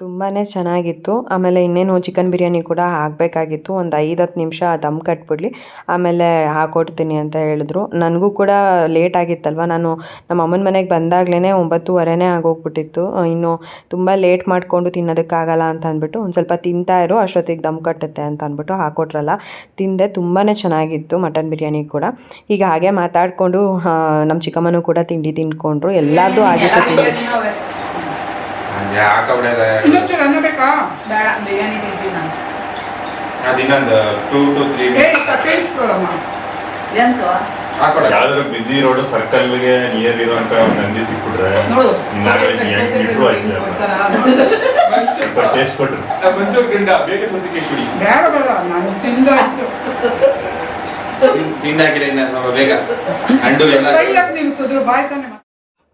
ತುಂಬಾ ಚೆನ್ನಾಗಿತ್ತು. ಆಮೇಲೆ ಇನ್ನೇನು ಚಿಕನ್ ಬಿರಿಯಾನಿ ಕೂಡ ಹಾಕಬೇಕಾಗಿತ್ತು. ಒಂದು ಐದು ಹತ್ತು ನಿಮಿಷ ದಮ್ ಕಟ್ಬಿಡ್ಲಿ. ಆಮೇಲೆ ಹಾಕೊಡ್ತೀನಿ ಅಂತ ಹೇಳಿದ್ರು. ನನಗೂ ಕೂಡ ಲೇಟ್ ಆಗಿತ್ತಲ್ವ? ನಾನು ನಮ್ಮ ಅಮ್ಮನ ಮನೆಗೆ ಬಂದಾಗಲೇ ಒಂಬತ್ತುವರೆನೇ ಆಗೋಗ್ಬಿಟ್ಟಿತ್ತು. ಇನ್ನು ತುಂಬ ಲೇಟ್ ಮಾಡಿಕೊಂಡು ತಿನ್ನೋದಕ್ಕಾಗಲ್ಲ ಅಂತ ಅಂದ್ಬಿಟ್ಟು ಒಂದು ಸ್ವಲ್ಪ ತಿಂತಾ ಇರು, ಅಷ್ಟೊತ್ತಿಗೆ ದಮ್ ಕಟ್ಟುತ್ತೆ ಅಂತ ಅಂದ್ಬಿಟ್ಟು ಹಾಕೊಟ್ರಲ್ಲ. ತಿಂದೆ ತುಂಬಾ ಚೆನ್ನಾಗಿತ್ತು ಮಟನ್ ಬಿರಿಯಾನಿ ಕೂಡ. ಈಗ ಹಾಗೆ ಮಾತಾಡಿಕೊಂಡು ನಮ್ಮ ಚಿಕ್ಕಮ್ಮನೂ ಕೂಡ ತಿಂಡಿ ತಿಂದ್ಕೊಂಡ್ರು. ಎಲ್ಲರದು ಆಗಿತ್ತು ಹಂಗೆ ಹಾಕಬಿಡದೆ ಇನ್ನೊಂಚೂರು ಅನ್ನ ಬೇಕಾ? ಬೇಡ ಬಿರಿಯಾನಿ ತಿಂತೀನಿ ನಾನು. ಅದು ಇನ್ನೊಂದು ಟೂ ಟು ತ್ರೀ ಎಂತು? ಯಾವ್ದಾದ್ರು ಬಿಸಿ ರೋಡ್ ಸರ್ಕಲ್ಗೆ ನಿಯರ್ ಇರುವಂತ ಒಂದು ಅಂಗಡಿ ಸಿಕ್ಬಿಟ್ರೆ ಟೇಸ್ಟ್ ಕೊಟ್ರು? ಒಂಚೂರು ಗಿಂಡ ಬೇಗ ಸದ್ಯಕ್ಕೆ ಕುಡಿ. ಬೇಡ ಬೇಡ ನಾನು ತಿಂದಾಯ್ತು. ತಿಂದಾಕಿಲ್ಲ ಇನ್ನ ಸ್ವಲ್ಪ ಬೇಗ. ಅಂಡು ಎಲ್ಲ ಕೈಯಾಗ ನಿಲ್ಸಿದ್ರು ಬಾಯ್ ತಾನೆ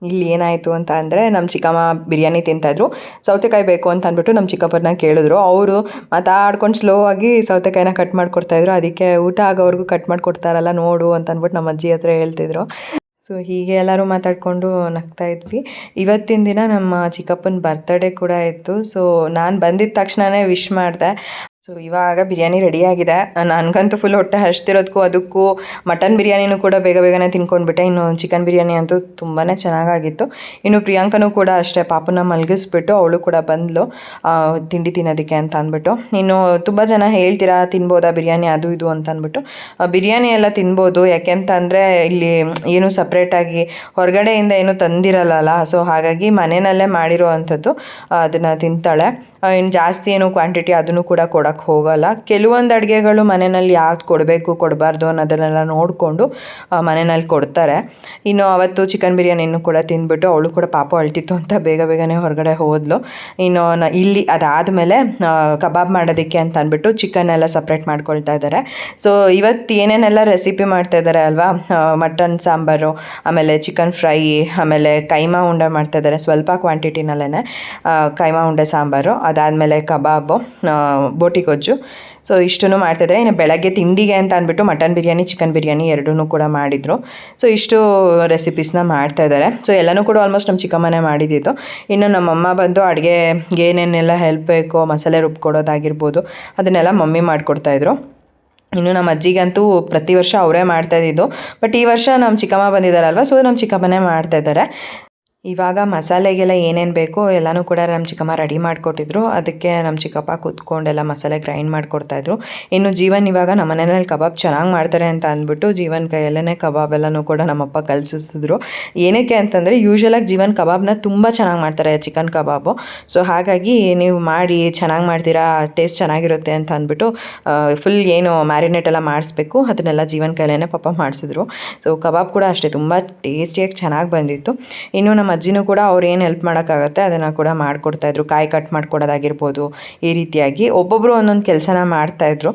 ಇಲ್ಲಿ ಏನಾಯಿತು ಅಂತ ಅಂದರೆ ನಮ್ಮ ಚಿಕ್ಕಮ್ಮ ಬಿರಿಯಾನಿ ತಿಂತಾಯಿದ್ರು ಸೌತೆಕಾಯಿ ಬೇಕು ಅಂತ ಅಂದ್ಬಿಟ್ಟು ನಮ್ಮ ಚಿಕ್ಕಪ್ಪನ ಕೇಳಿದ್ರು. ಅವರು ಮಾತಾಡ್ಕೊಂಡು ಸ್ಲೋ ಆಗಿ ಸೌತೆಕಾಯಿನ ಕಟ್ ಮಾಡಿಕೊಡ್ತಾಯಿದ್ರು ಅದಕ್ಕೆ ಊಟ ಆಗೋವರೆಗೂ ಕಟ್ ಮಾಡಿಕೊಡ್ತಾರಲ್ಲ, ನೋಡು ಅಂತ ಅಂದ್ಬಿಟ್ಟು ನಮ್ಮ ಅಜ್ಜಿ ಹತ್ರ ಹೇಳ್ತಿದ್ರು. ಸೊ ಹೀಗೆ ಎಲ್ಲರೂ ಮಾತಾಡಿಕೊಂಡು ನಗ್ತಾ ಇದ್ವಿ. ಇವತ್ತಿನ ದಿನ ನಮ್ಮ ಚಿಕ್ಕಪ್ಪನ ಬರ್ತಡೇ ಕೂಡ ಇತ್ತು. ಸೊ ನಾನು ಬಂದಿದ್ದ ತಕ್ಷಣವೇ ವಿಶ್ ಮಾಡಿದೆ. ಸೊ ಇವಾಗ ಬಿರಿಯಾನಿ ರೆಡಿಯಾಗಿದೆ ನನಗಂತೂ ಫುಲ್ ಹೊಟ್ಟೆ ಹಚ್ತಿರೋದಕ್ಕೂ ಅದಕ್ಕೂ ಮಟನ್ ಬಿರಿಯಾನಿನೂ ಕೂಡ ಬೇಗ ಬೇಗನೆ ತಿನ್ಕೊಂಡ್ಬಿಟ್ಟೆ. ಇನ್ನು ಚಿಕನ್ ಬಿರಿಯಾನಿ ಅಂತೂ ತುಂಬಾ ಚೆನ್ನಾಗಾಗಿತ್ತು. ಇನ್ನು ಪ್ರಿಯಾಂಕನೂ ಕೂಡ ಅಷ್ಟೇ ಪಾಪನ ಮಲಗಿಸ್ಬಿಟ್ಟು ಅವಳು ಕೂಡ ಬಂದಳು ತಿಂಡಿ ತಿನ್ನೋದಕ್ಕೆ ಅಂತ ಅಂದ್ಬಿಟ್ಟು. ಇನ್ನು ತುಂಬ ಜನ ಹೇಳ್ತೀರಾ, ತಿನ್ಬೋದಾ ಬಿರಿಯಾನಿ, ಅದು ಇದು ಅಂತ ಅಂದ್ಬಿಟ್ಟು. ಬಿರಿಯಾನಿ ಎಲ್ಲ ತಿನ್ಬೋದು. ಯಾಕೆಂತಂದರೆ ಇಲ್ಲಿ ಏನು ಸಪ್ರೇಟಾಗಿ ಹೊರಗಡೆಯಿಂದ ಏನು ತಂದಿರಲ್ಲ ಸೊ ಹಾಗಾಗಿ ಮನೆಯಲ್ಲೇ ಮಾಡಿರೋ ಅಂಥದ್ದು ಅದನ್ನು ತಿಂತಾಳೆ. ಇನ್ನು ಜಾಸ್ತಿ ಏನು ಕ್ವಾಂಟಿಟಿ ಅದನ್ನು ಕೂಡ ಕೊಡೋಕ್ಕೆ ಹೋಗೋಲ್ಲ. ಕೆಲವೊಂದು ಅಡುಗೆಗಳು ಮನೆಯಲ್ಲಿ ಯಾವ್ದು ಕೊಡಬೇಕು, ಕೊಡಬಾರ್ದು ಅನ್ನೋದನ್ನೆಲ್ಲ ನೋಡಿಕೊಂಡು ಮನೆಯಲ್ಲಿ ಕೊಡ್ತಾರೆ. ಇನ್ನು ಅವತ್ತು ಚಿಕನ್ ಬಿರಿಯಾನಿಯನ್ನು ಕೂಡ ತಿಂದ್ಬಿಟ್ಟು ಅವಳು ಕೂಡ ಪಾಪ ಅಳ್ತಿತ್ತು ಅಂತ ಬೇಗ ಬೇಗನೆ ಹೊರಗಡೆ ಹೋದ್ಲು. ಇನ್ನು ಇಲ್ಲಿ ಅದಾದಮೇಲೆ ಕಬಾಬ್ ಮಾಡೋದಕ್ಕೆ ಅಂತ ಅಂದ್ಬಿಟ್ಟು ಚಿಕನ್ ಎಲ್ಲ ಸಪ್ರೇಟ್ ಮಾಡ್ಕೊಳ್ತಾ ಇದ್ದಾರೆ. ಸೊ ಇವತ್ತು ಏನೇನೆಲ್ಲ ರೆಸಿಪಿ ಮಾಡ್ತಾ ಇದ್ದಾರೆ ಅಲ್ವಾ? ಮಟನ್ ಸಾಂಬಾರು, ಆಮೇಲೆ ಚಿಕನ್ ಫ್ರೈ ಆಮೇಲೆ ಕೈಮಾ ಉಂಡೆ ಮಾಡ್ತಾ ಇದ್ದಾರೆ ಸ್ವಲ್ಪ ಕ್ವಾಂಟಿಟಿನಲ್ಲೇ ಕೈಮಾ ಉಂಡೆ, ಸಾಂಬಾರು. ಅದಾದಮೇಲೆ ಕಬಾಬು ಬೋಟಿ ಗೊಜ್ಜು. ಸೊ ಇಷ್ಟನ್ನು ಮಾಡ್ತಾಯಿದ್ದಾರೆ ಇನ್ನು ಬೆಳಗ್ಗೆ ತಿಂಡಿಗೆ ಅಂತ ಅಂದ್ಬಿಟ್ಟು ಮಟನ್ ಬಿರಿಯಾನಿ, ಚಿಕನ್ ಬಿರಿಯಾನಿ ಎರಡೂ ಕೂಡ ಮಾಡಿದರು. ಸೊ ಇಷ್ಟು ರೆಸಿಪೀಸ್ನ ಮಾಡ್ತಾ ಇದ್ದಾರೆ. ಸೊ ಎಲ್ಲನೂ ಕೂಡ ಆಲ್ಮೋಸ್ಟ್ ನಮ್ಮ ಚಿಕ್ಕಮ್ಮನೇ ಮಾಡಿದ್ದಿದ್ದು. ಇನ್ನು ನಮ್ಮಮ್ಮ ಬಂದು ಅಡುಗೆ ಏನೇನೆಲ್ಲ ಹೆಲ್ಪ್ ಬೇಕೋ, ಮಸಾಲೆ ರುಬ್ಕೊಡೋದಾಗಿರ್ಬೋದು, ಅದನ್ನೆಲ್ಲ ಮಮ್ಮಿ ಮಾಡಿಕೊಡ್ತಾಯಿದ್ರು ಇನ್ನು ನಮ್ಮ ಅಜ್ಜಿಗಂತೂ ಪ್ರತಿ ವರ್ಷ ಅವರೇ ಮಾಡ್ತಾ ಇದ್ದಿದ್ದು. ಬಟ್ ಈ ವರ್ಷ ನಮ್ಮ ಚಿಕ್ಕಮ್ಮ ಬಂದಿದ್ದಾರಲ್ವ? ಸೊ ನಮ್ಮ ಚಿಕ್ಕಮ್ಮನೇ ಮಾಡ್ತಾ ಇದ್ದಾರೆ. ಇವಾಗ ಮಸಾಲೆಗೆಲ್ಲ ಏನೇನು ಬೇಕೋ ಎಲ್ಲನೂ ಕೂಡ ನಮ್ಮ ಚಿಕ್ಕಮ್ಮ ರೆಡಿ ಮಾಡಿಕೊಟ್ಟಿದ್ರು. ಅದಕ್ಕೆ ನಮ್ಮ ಚಿಕ್ಕಪ್ಪ ಕೂತ್ಕೊಂಡೆಲ್ಲ ಮಸಾಲೆ ಗ್ರೈಂಡ್ ಮಾಡಿಕೊಡ್ತಾಯಿದ್ರು ಇನ್ನು ಜೀವನ್ ಇವಾಗ ನಮ್ಮ ಮನೆಯಲ್ಲಿ ಕಬಾಬ್ ಚೆನ್ನಾಗಿ ಮಾಡ್ತಾರೆ ಅಂತ ಅಂದ್ಬಿಟ್ಟು ಜೀವನ್ ಕೈಯಲ್ಲೇ ಕಬಾಬ್ ಎಲ್ಲನೂ ಕೂಡ ನಮ್ಮಪ್ಪ ಕಲಿಸಿದ್ರು ಏನಕ್ಕೆ ಅಂತಂದರೆ ಯೂಶ್ವಲಾಗಿ ಜೀವನ್ ಕಬಾಬ್ನ ತುಂಬ ಚೆನ್ನಾಗಿ ಮಾಡ್ತಾರೆ ಚಿಕನ್ ಕಬಾಬು. ಸೊ ಹಾಗಾಗಿ ನೀವು ಮಾಡಿ ಚೆನ್ನಾಗಿ ಮಾಡ್ತೀರಾ ಟೇಸ್ಟ್ ಚೆನ್ನಾಗಿರುತ್ತೆ ಅಂತ ಅಂದ್ಬಿಟ್ಟು ಫುಲ್ ಏನು ಮ್ಯಾರಿನೇಟ್ ಎಲ್ಲ ಮಾಡಿಸ್ಬೇಕು. ಅದನ್ನೆಲ್ಲ ಜೀವನ್ ಕೈಲೇ ಪಾಪ ಮಾಡಿಸಿದ್ರು. ಸೊ ಕಬಾಬ್ ಕೂಡ ಅಷ್ಟೇ, ತುಂಬ ಟೇಸ್ಟಿಯಾಗಿ ಚೆನ್ನಾಗಿ ಬಂದಿತ್ತು. ಇನ್ನು ನಮ್ಮ ಅಜ್ಜಿನೂ ಕೂಡ ಅವ್ರು ಏನು ಹೆಲ್ಪ್ ಮಾಡೋಕ್ಕಾಗತ್ತೆ ಅದನ್ನು ಕೂಡ ಮಾಡಿಕೊಡ್ತಾಯಿದ್ರು ಕಾಯಿ ಕಟ್ ಮಾಡ್ಕೊಡೋದಾಗಿರ್ಬೋದು ಈ ರೀತಿಯಾಗಿ. ಒಬ್ಬೊಬ್ಬರು ಒಂದೊಂದು ಕೆಲಸನ ಮಾಡ್ತಾಯಿದ್ರು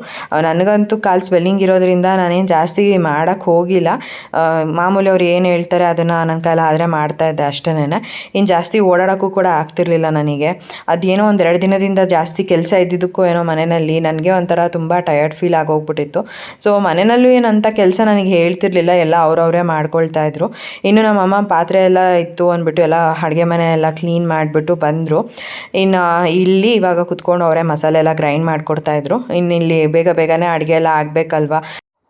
ನನಗಂತೂ ಕಾಲು ಸ್ವೆಲ್ಲಿಂಗ್ ಇರೋದ್ರಿಂದ ನಾನೇನು ಜಾಸ್ತಿ ಮಾಡೋಕ್ಕೆ ಹೋಗಿಲ್ಲ. ಮಾಮೂಲಿ ಅವ್ರು ಏನು ಹೇಳ್ತಾರೆ ಅದನ್ನು ನನ್ನ ಕಾಲ ಆದರೆ ಮಾಡ್ತಾಯಿದ್ದೆ ಅಷ್ಟೇ ಇನ್ನು ಜಾಸ್ತಿ ಓಡಾಡೋಕ್ಕೂ ಕೂಡ ಆಗ್ತಿರ್ಲಿಲ್ಲ ನನಗೆ. ಅದೇನೋ ಒಂದು ಎರಡು ದಿನದಿಂದ ಜಾಸ್ತಿ ಕೆಲಸ ಇದ್ದಿದ್ದಕ್ಕೂ ಏನೋ ಮನೆಯಲ್ಲಿ ನನಗೆ ಒಂಥರ ತುಂಬ ಟಯರ್ಡ್ ಫೀಲ್ ಆಗೋಗ್ಬಿಟ್ಟಿತ್ತು. ಸೊ ಮನೆಯಲ್ಲೂ ಏನಂತ ಕೆಲಸ ನನಗೆ ಹೇಳ್ತಿರ್ಲಿಲ್ಲ. ಎಲ್ಲ ಅವ್ರವರೇ ಮಾಡ್ಕೊಳ್ತಾ ಇದ್ರು. ಇನ್ನು ನಮ್ಮಮ್ಮ ಪಾತ್ರೆ ಎಲ್ಲ ಇತ್ತು ಅಂದ್ಬಿಟ್ಟು ಎಲ್ಲ ಅಡುಗೆ ಮನೆ ಎಲ್ಲ ಕ್ಲೀನ್ ಮಾಡಿಬಿಟ್ಟು ಬಂದರು. ಇನ್ನು ಇಲ್ಲಿ ಇವಾಗ ಕುತ್ಕೊಂಡು ಅವರೇ ಮಸಾಲೆ ಎಲ್ಲ ಗ್ರೈಂಡ್ ಮಾಡಿಕೊಡ್ತಾಯಿದ್ರು ಇನ್ನು ಇಲ್ಲಿ ಬೇಗ ಬೇಗನೆ ಅಡುಗೆ ಎಲ್ಲ ಆಗಬೇಕಲ್ವ?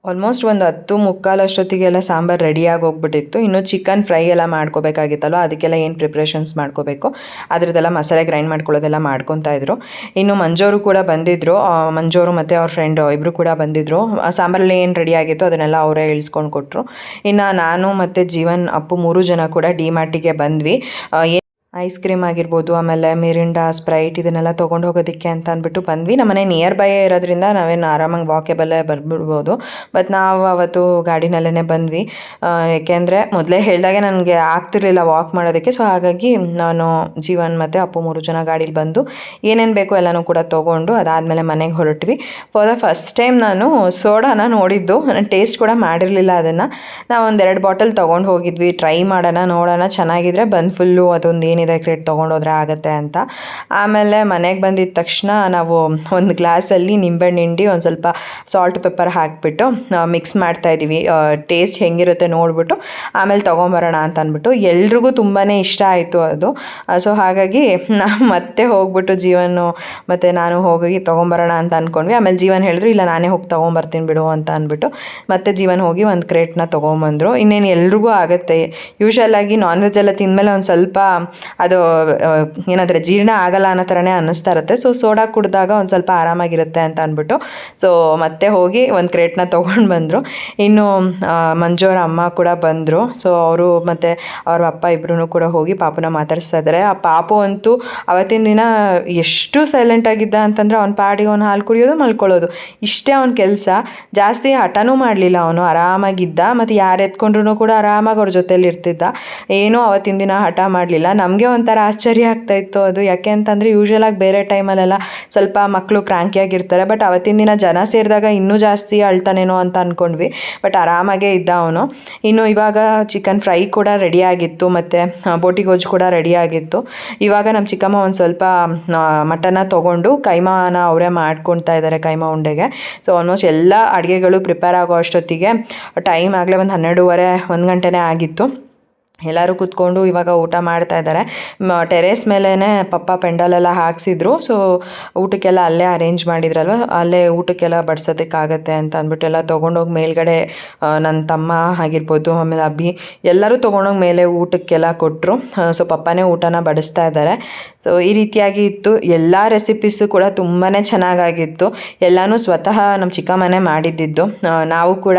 ಆಲ್ಮೋಸ್ಟ್ ಒಂದು ಹತ್ತು ಮುಕ್ಕಾಲು ಅಷ್ಟೊತ್ತಿಗೆಲ್ಲ ಸಾಂಬಾರು ರೆಡಿಯಾಗಿ ಹೋಗ್ಬಿಟ್ಟಿತ್ತು. ಇನ್ನು ಚಿಕನ್ ಫ್ರೈ ಎಲ್ಲ ಮಾಡ್ಕೋಬೇಕಾಗಿತ್ತಲ್ವ? ಅದಕ್ಕೆಲ್ಲ ಏನು ಪ್ರಿಪ್ರೇಷನ್ಸ್ ಮಾಡ್ಕೋಬೇಕು? ಅದರದ್ದೆಲ್ಲ ಮಸಾಲೆ ಗ್ರೈಂಡ್ ಮಾಡ್ಕೊಳ್ಳೋದೆಲ್ಲ ಮಾಡ್ಕೊತಾ ಇದ್ರು. ಇನ್ನು ಮಂಜೋರು ಕೂಡ ಬಂದಿದ್ದರು ಮಂಜೋರು ಮತ್ತು ಅವ್ರ ಫ್ರೆಂಡ್ ಇಬ್ಬರು ಕೂಡ ಬಂದಿದ್ದರು ಸಾಂಬಾರಲ್ಲಿ ಏನು ರೆಡಿ ಆಗಿತ್ತು ಅದನ್ನೆಲ್ಲ ಅವರೇ ಇಳಿಸ್ಕೊಂಡು ಕೊಟ್ಟರು ಇನ್ನು ನಾನು ಮತ್ತು ಜೀವನ್, ಅಪ್ಪು ಮೂರು ಜನ ಕೂಡ ಡಿ ಮಾರ್ಟಿಗೆ ಬಂದ್ವಿ. ಐಸ್ ಕ್ರೀಮ್ ಆಗಿರ್ಬೋದು, ಆಮೇಲೆ ಮಿರಿಂಡಾ ಸ್ಪ್ರೈಟ್ ಇದನ್ನೆಲ್ಲ ತೊಗೊಂಡು ಹೋಗೋದಕ್ಕೆ ಅಂತ ಅಂದ್ಬಿಟ್ಟು ಬಂದ್ವಿ. ನಮ್ಮನೆ ನಿಯರ್ ಬೈ ಇರೋದ್ರಿಂದ ನಾವೇನು ಆರಾಮಾಗಿ ವಾಕೇಬಲ್ಲೇ ಬರ್ಬಿಡ್ಬೋದು. ಬಟ್ ನಾವು ಅವತ್ತು ಗಾಡಿನಲ್ಲೇ ಬಂದ್ವಿ. ಏಕೆಂದರೆ ಮೊದಲೇ ಹೇಳಿದಾಗೆ ನನಗೆ ಆಗ್ತಿರ್ಲಿಲ್ಲ ವಾಕ್ ಮಾಡೋದಕ್ಕೆ. ಸೊ ಹಾಗಾಗಿ ನಾನು, ಜೀವನ್ ಮತ್ತು ಅಪ್ಪು ಮೂರು ಜನ ಗಾಡೀಲಿ ಬಂದು ಏನೇನು ಬೇಕು ಎಲ್ಲನೂ ಕೂಡ ತೊಗೊಂಡು ಅದಾದಮೇಲೆ ಮನೆಗೆ ಹೊರಟ್ವಿ. ಫಾರ್ ದ ಫಸ್ಟ್ ಟೈಮ್ ನಾನು ಸೋಡಾನ ನೋಡಿದ್ದು. ನಾನು ಟೇಸ್ಟ್ ಕೂಡ ಮಾಡಿರಲಿಲ್ಲ ಅದನ್ನು. ನಾವು ಒಂದೆರಡು ಬಾಟಲ್ ತೊಗೊಂಡು ಹೋಗಿದ್ವಿ. ಟ್ರೈ ಮಾಡೋಣ, ನೋಡೋಣ. ಚೆನ್ನಾಗಿದ್ರೆ ಬಂದು ಫುಲ್ಲು ಅದೊಂದು ಏನಿದೆ ಕ್ರೇಟ್ ತೊಗೊಂಡೋದ್ರೆ ಆಗುತ್ತೆ ಅಂತ. ಆಮೇಲೆ ಮನೆಗೆ ಬಂದಿದ್ದ ತಕ್ಷಣ ನಾವು ಒಂದು ಗ್ಲಾಸಲ್ಲಿ ನಿಂಬೆಹಣ್ಣು ಹಿಂಡಿ, ಒಂದು ಸ್ವಲ್ಪ ಸಾಲ್ಟ್ ಪೆಪ್ಪರ್ ಹಾಕಿಬಿಟ್ಟು ಮಿಕ್ಸ್ ಮಾಡ್ತಾ ಇದ್ದೀವಿ ಟೇಸ್ಟ್ ಹೆಂಗಿರುತ್ತೆ ನೋಡಿಬಿಟ್ಟು ಆಮೇಲೆ ತೊಗೊಂಬರೋಣ ಅಂತ ಅಂದ್ಬಿಟ್ಟು ಎಲ್ರಿಗೂ ತುಂಬಾ ಇಷ್ಟ ಆಯಿತು ಅದು. ಸೊ ಹಾಗಾಗಿ ನಾವು ಮತ್ತೆ ಹೋಗ್ಬಿಟ್ಟು ಜೀವನು ಮತ್ತು ನಾನು ಹೋಗಿ ತೊಗೊಂಬರೋಣ ಅಂತ ಅಂದ್ಕೊಂಡ್ವಿ ಆಮೇಲೆ ಜೀವನ್ ಹೇಳಿದ್ರು, ಇಲ್ಲ, ನಾನೇ ಹೋಗಿ ತೊಗೊಂಬರ್ತೀನಿ ಬಿಡು ಅಂತ ಅಂದ್ಬಿಟ್ಟು ಮತ್ತೆ ಜೀವನ್ ಹೋಗಿ ಒಂದು ಕ್ರೇಟ್ನ ತೊಗೊಂಬಂದರು. ಇನ್ನೇನು ಎಲ್ರಿಗೂ ಆಗುತ್ತೆ. ಯೂಶಲ್ ಆಗಿ ನಾನ್ ವೆಜ್ ಎಲ್ಲ ತಿಂದಮೇಲೆ ಒಂದು ಸ್ವಲ್ಪ ಅದು ಏನಂದರೆ ಜೀರ್ಣ ಆಗಲ್ಲ ಅನ್ನೋ ಥರನೇ ಅನ್ನಿಸ್ತಾ ಇರುತ್ತೆ. ಸೊ ಸೋಡಾ ಕುಡಿದಾಗ ಒಂದು ಸ್ವಲ್ಪ ಆರಾಮಾಗಿರುತ್ತೆ ಅಂತ ಅಂದ್ಬಿಟ್ಟು ಸೊ ಮತ್ತೆ ಹೋಗಿ ಒಂದು ಕ್ರೇಟ್ನ ತೊಗೊಂಡು ಬಂದರು. ಇನ್ನು ಮಂಜೋರ ಅಮ್ಮ ಕೂಡ ಬಂದರು. ಸೊ ಅವರು ಮತ್ತು ಅವ್ರ ಅಪ್ಪ ಇಬ್ಬರೂ ಕೂಡ ಹೋಗಿ ಪಾಪನ ಮಾತಾಡಿಸ್ತಾ ಇದ್ದಾರೆ ಆ ಪಾಪು ಅಂತೂ ಅವತ್ತಿನ ದಿನ ಎಷ್ಟು ಸೈಲೆಂಟ್ ಆಗಿದ್ದ ಅಂತಂದರೆ ಅವ್ನ ಪಾಡಿಗೆ ಅವ್ನು ಹಾಲು ಕುಡಿಯೋದು, ಮಲ್ಕೊಳ್ಳೋದು. ಇಷ್ಟೇ ಅವ್ನ ಕೆಲಸ. ಜಾಸ್ತಿ ಹಠನೂ ಮಾಡಲಿಲ್ಲ ಅವನು. ಆರಾಮಾಗಿದ್ದ. ಮತ್ತು ಯಾರು ಎತ್ಕೊಂಡ್ರು ಕೂಡ ಆರಾಮಾಗಿ ಅವ್ರ ಜೊತೆಲಿ ಇರ್ತಿದ್ದ ಏನೂ ಅವತ್ತಿನ ದಿನ ಹಠ ಮಾಡಲಿಲ್ಲ. ನಮಗೆ ಒಂಥರ ಆಶ್ಚರ್ಯ ಆಗ್ತಾ ಇತ್ತು ಅದು. ಯಾಕೆ ಅಂತಂದರೆ ಯೂಶ್ವಲಾಗಿ ಬೇರೆ ಟೈಮಲ್ಲೆಲ್ಲ ಸ್ವಲ್ಪ ಮಕ್ಕಳು ಕ್ರಾಂಕಿಯಾಗಿರ್ತಾರೆ ಬಟ್ ಅವತ್ತಿನ ದಿನ ಜನ ಸೇರಿದಾಗ ಇನ್ನೂ ಜಾಸ್ತಿ ಅಳ್ತಾನೇನೋ ಅಂತ ಅಂದ್ಕೊಂಡ್ವಿ ಬಟ್ ಆರಾಮಾಗೇ ಇದ್ದ ಅವನು. ಇನ್ನು ಇವಾಗ ಚಿಕನ್ ಫ್ರೈ ಕೂಡ ರೆಡಿಯಾಗಿತ್ತು ಮತ್ತು ಬೋಟಿ ಗೊಜ್ಜು ಕೂಡ ರೆಡಿಯಾಗಿತ್ತು ಇವಾಗ ನಮ್ಮ ಚಿಕ್ಕಮ್ಮ ಒಂದು ಸ್ವಲ್ಪ ಮಟನ ತೊಗೊಂಡು ಕೈಮಾನ ಅವರೇ ಮಾಡ್ಕೊಳ್ತಾ ಇದ್ದಾರೆ ಕೈಮಾ ಉಂಡೆಗೆ. ಸೊ ಆಲ್ಮೋಸ್ಟ್ ಎಲ್ಲ ಅಡುಗೆಗಳು ಪ್ರಿಪೇರ್ ಆಗೋ ಅಷ್ಟೊತ್ತಿಗೆ ಟೈಮ್ ಆಗಲೇ ಒಂದು ಹನ್ನೆರಡೂವರೆ, ಒಂದು ಗಂಟೆನೇ ಆಗಿತ್ತು. ಎಲ್ಲರೂ ಕೂತ್ಕೊಂಡು ಇವಾಗ ಊಟ ಮಾಡ್ತಾ ಇದ್ದಾರೆ. ಟೆರೇಸ್ ಮೇಲೇ ಪಪ್ಪ ಪೆಂಡಲೆಲ್ಲ ಹಾಕ್ಸಿದ್ರು. ಸೊ ಊಟಕ್ಕೆಲ್ಲ ಅಲ್ಲೇ ಅರೇಂಜ್ ಮಾಡಿದ್ರಲ್ವ? ಅಲ್ಲೇ ಊಟಕ್ಕೆಲ್ಲ ಬಡ್ಸೋದಕ್ಕಾಗತ್ತೆ ಅಂತ ಅಂದ್ಬಿಟ್ಟು ಎಲ್ಲ ತೊಗೊಂಡೋಗಿ ಮೇಲ್ಗಡೆ ನನ್ನ ತಮ್ಮ ಆಗಿರ್ಬೋದು, ಆಮೇಲೆ ಅಬ್ಬಿ ಎಲ್ಲರೂ ತೊಗೊಂಡೋಗಿ ಮೇಲೆ ಊಟಕ್ಕೆಲ್ಲ ಕೊಟ್ಟರು ಸೊ ಪಪ್ಪನೇ ಊಟನ ಬಡಿಸ್ತಾ ಇದ್ದಾರೆ. ಸೊ ಈ ರೀತಿಯಾಗಿ ಇತ್ತು. ಎಲ್ಲ ರೆಸಿಪೀಸು ಕೂಡ ತುಂಬಾ ಚೆನ್ನಾಗಾಗಿತ್ತು. ಎಲ್ಲನೂ ಸ್ವತಃ ನಮ್ಮ ಚಿಕ್ಕಮ್ಮನೆ ಮಾಡಿದ್ದಿದ್ದು. ನಾವು ಕೂಡ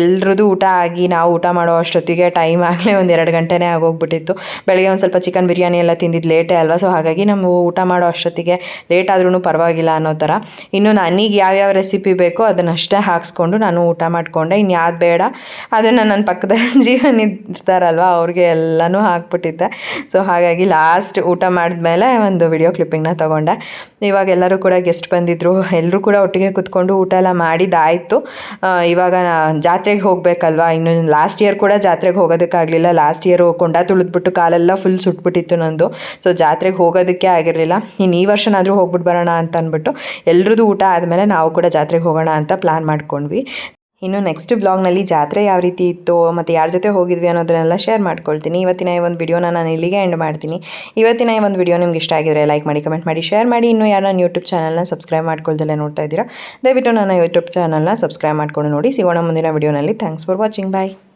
ಎಲ್ರದ್ದು ಊಟ ಆಗಿ ನಾವು ಊಟ ಮಾಡೋ ಅಷ್ಟೊತ್ತಿಗೆ ಟೈಮ್ ಆಗಲೇ ಒಂದು ಎರಡು ಗಂಟೆನೇ ಆಗೋಗ್ಬಿಟ್ಟಿತ್ತು. ಬೆಳಗ್ಗೆ ಒಂದು ಸ್ವಲ್ಪ ಚಿಕನ್ ಬಿರಿಯಾನಿ ಎಲ್ಲ ತಿಂದಿದ್ದು ಲೇಟೇ ಅಲ್ವಾ? ಸೊ ಹಾಗಾಗಿ ನಾವು ಊಟ ಮಾಡೋ ಅಷ್ಟೊತ್ತಿಗೆ ಲೇಟ್ ಆದ್ರೂ ಪರವಾಗಿಲ್ಲ ಅನ್ನೋ ಥರ. ಇನ್ನು ನನಗೆ ಯಾವ್ಯಾವ ರೆಸಿಪಿ ಬೇಕೋ ಅದನ್ನಷ್ಟೇ ಹಾಕ್ಸ್ಕೊಂಡು ನಾನು ಊಟ ಮಾಡಿಕೊಂಡೆ. ಇನ್ನು ಯಾವ್ದು ಬೇಡ, ಅದನ್ನು ನನ್ನ ಪಕ್ಕದ ಜೀವನ ಇರ್ತಾರಲ್ವ, ಅವ್ರಿಗೆ ಎಲ್ಲನೂ ಹಾಕ್ಬಿಟ್ಟಿದ್ದೆ. ಸೊ ಹಾಗಾಗಿ ಲಾಸ್ಟ್ ಊಟ ಮಾಡಿದ್ಮೇಲೆ ಒಂದು ವಿಡಿಯೋ ಕ್ಲಿಪ್ಪಿಂಗ್ನ ತೊಗೊಂಡೆ. ಇವಾಗ ಎಲ್ಲರೂ ಕೂಡ ಗೆಸ್ಟ್ ಬಂದಿದ್ದರು ಎಲ್ಲರೂ ಕೂಡ ಒಟ್ಟಿಗೆ ಕುತ್ಕೊಂಡು ಊಟ ಎಲ್ಲ ಮಾಡಿದ್ದಾಯಿತು ಇವಾಗ ಜಾತ್ರೆಗೆ ಹೋಗಬೇಕಲ್ವಾ? ಇನ್ನು ಲಾಸ್ಟ್ ಇಯರ್ ಕೂಡ ಜಾತ್ರೆಗೆ ಹೋಗೋದಕ್ಕಾಗಲಿಲ್ಲ. ಲಾಸ್ಟ್ ಇಯರು ಕೊಂಡ ತುಳಿದ್ಬಿಟ್ಟು ಕಾಲೆಲ್ಲ ಫುಲ್ ಸುಟ್ಬಿಟ್ಟಿತ್ತು ನಂದು. ಸೊ ಜಾತ್ರೆಗೆ ಹೋಗೋದಕ್ಕೆ ಆಗಿರಲಿಲ್ಲ. ಇನ್ನು ಈ ವರ್ಷನಾದರೂ ಹೋಗ್ಬಿಟ್ಟು ಬರೋಣ ಅಂತ ಅಂದ್ಬಿಟ್ಟು ಎಲ್ರದ್ದು ಊಟ ಆದಮೇಲೆ ನಾವು ಕೂಡ ಜಾತ್ರೆಗೆ ಹೋಗೋಣ ಅಂತ ಪ್ಲ್ಯಾನ್ ಮಾಡ್ಕೊಂಡ್ವಿ. ಇನ್ನು ನೆಕ್ಸ್ಟ್ ಬ್ಲಾಗ್ನಲ್ಲಿ ಜಾತ್ರೆ ಯಾವ ರೀತಿ ಇತ್ತು, ಮತ್ತು ಯಾರ ಜೊತೆ ಹೋಗಿದ್ವಿ ಅನ್ನೋದನ್ನೆಲ್ಲ ಶೇರ್ ಮಾಡ್ಕೊಳ್ತೀನಿ. ಇವತ್ತಿನ ಈ ಒಂದು ವಿಡಿಯೋನ ನಾನು ಇಲ್ಲಿಗೆ ಎಂಡ್ ಮಾಡ್ತೀನಿ. ಇವತ್ತಿನ ಈ ಒಂದು ವಿಡಿಯೋ ನಿಮ್ಗೆ ಇಷ್ಟ ಆಗಿದ್ರೆ ಲೈಕ್ ಮಾಡಿ ಕಮೆಂಟ್ ಮಾಡಿ ಶೇರ್ ಮಾಡಿ. ಇನ್ನೂ ಯಾರು ನನ್ನ ಯೂಟ್ಯೂಬ್ ಚಾನಲ್ನ ಸಬ್ಸ್ಕ್ರೈಬ್ ಮಾಡ್ಕೊಳ್ದಲ್ಲೇ ನೋಡ್ತಾ ಇದ್ದೀರಾ, ದಯವಿಟ್ಟು ನನ್ನ ಯೂಟ್ಯೂಬ್ ಚಾನಲ್ನ ಸಬ್ಸ್ಕ್ರೈಬ್ ಮಾಡ್ಕೊಂಡು ನೋಡಿ. ಸಿಗೋಣ ಮುಂದಿನ ವಿಡಿಯೋನಲ್ಲಿ ಥ್ಯಾಂಕ್ಸ್ ಫಾರ್ ವಾಚಿಂಗ್ ಬಾಯ್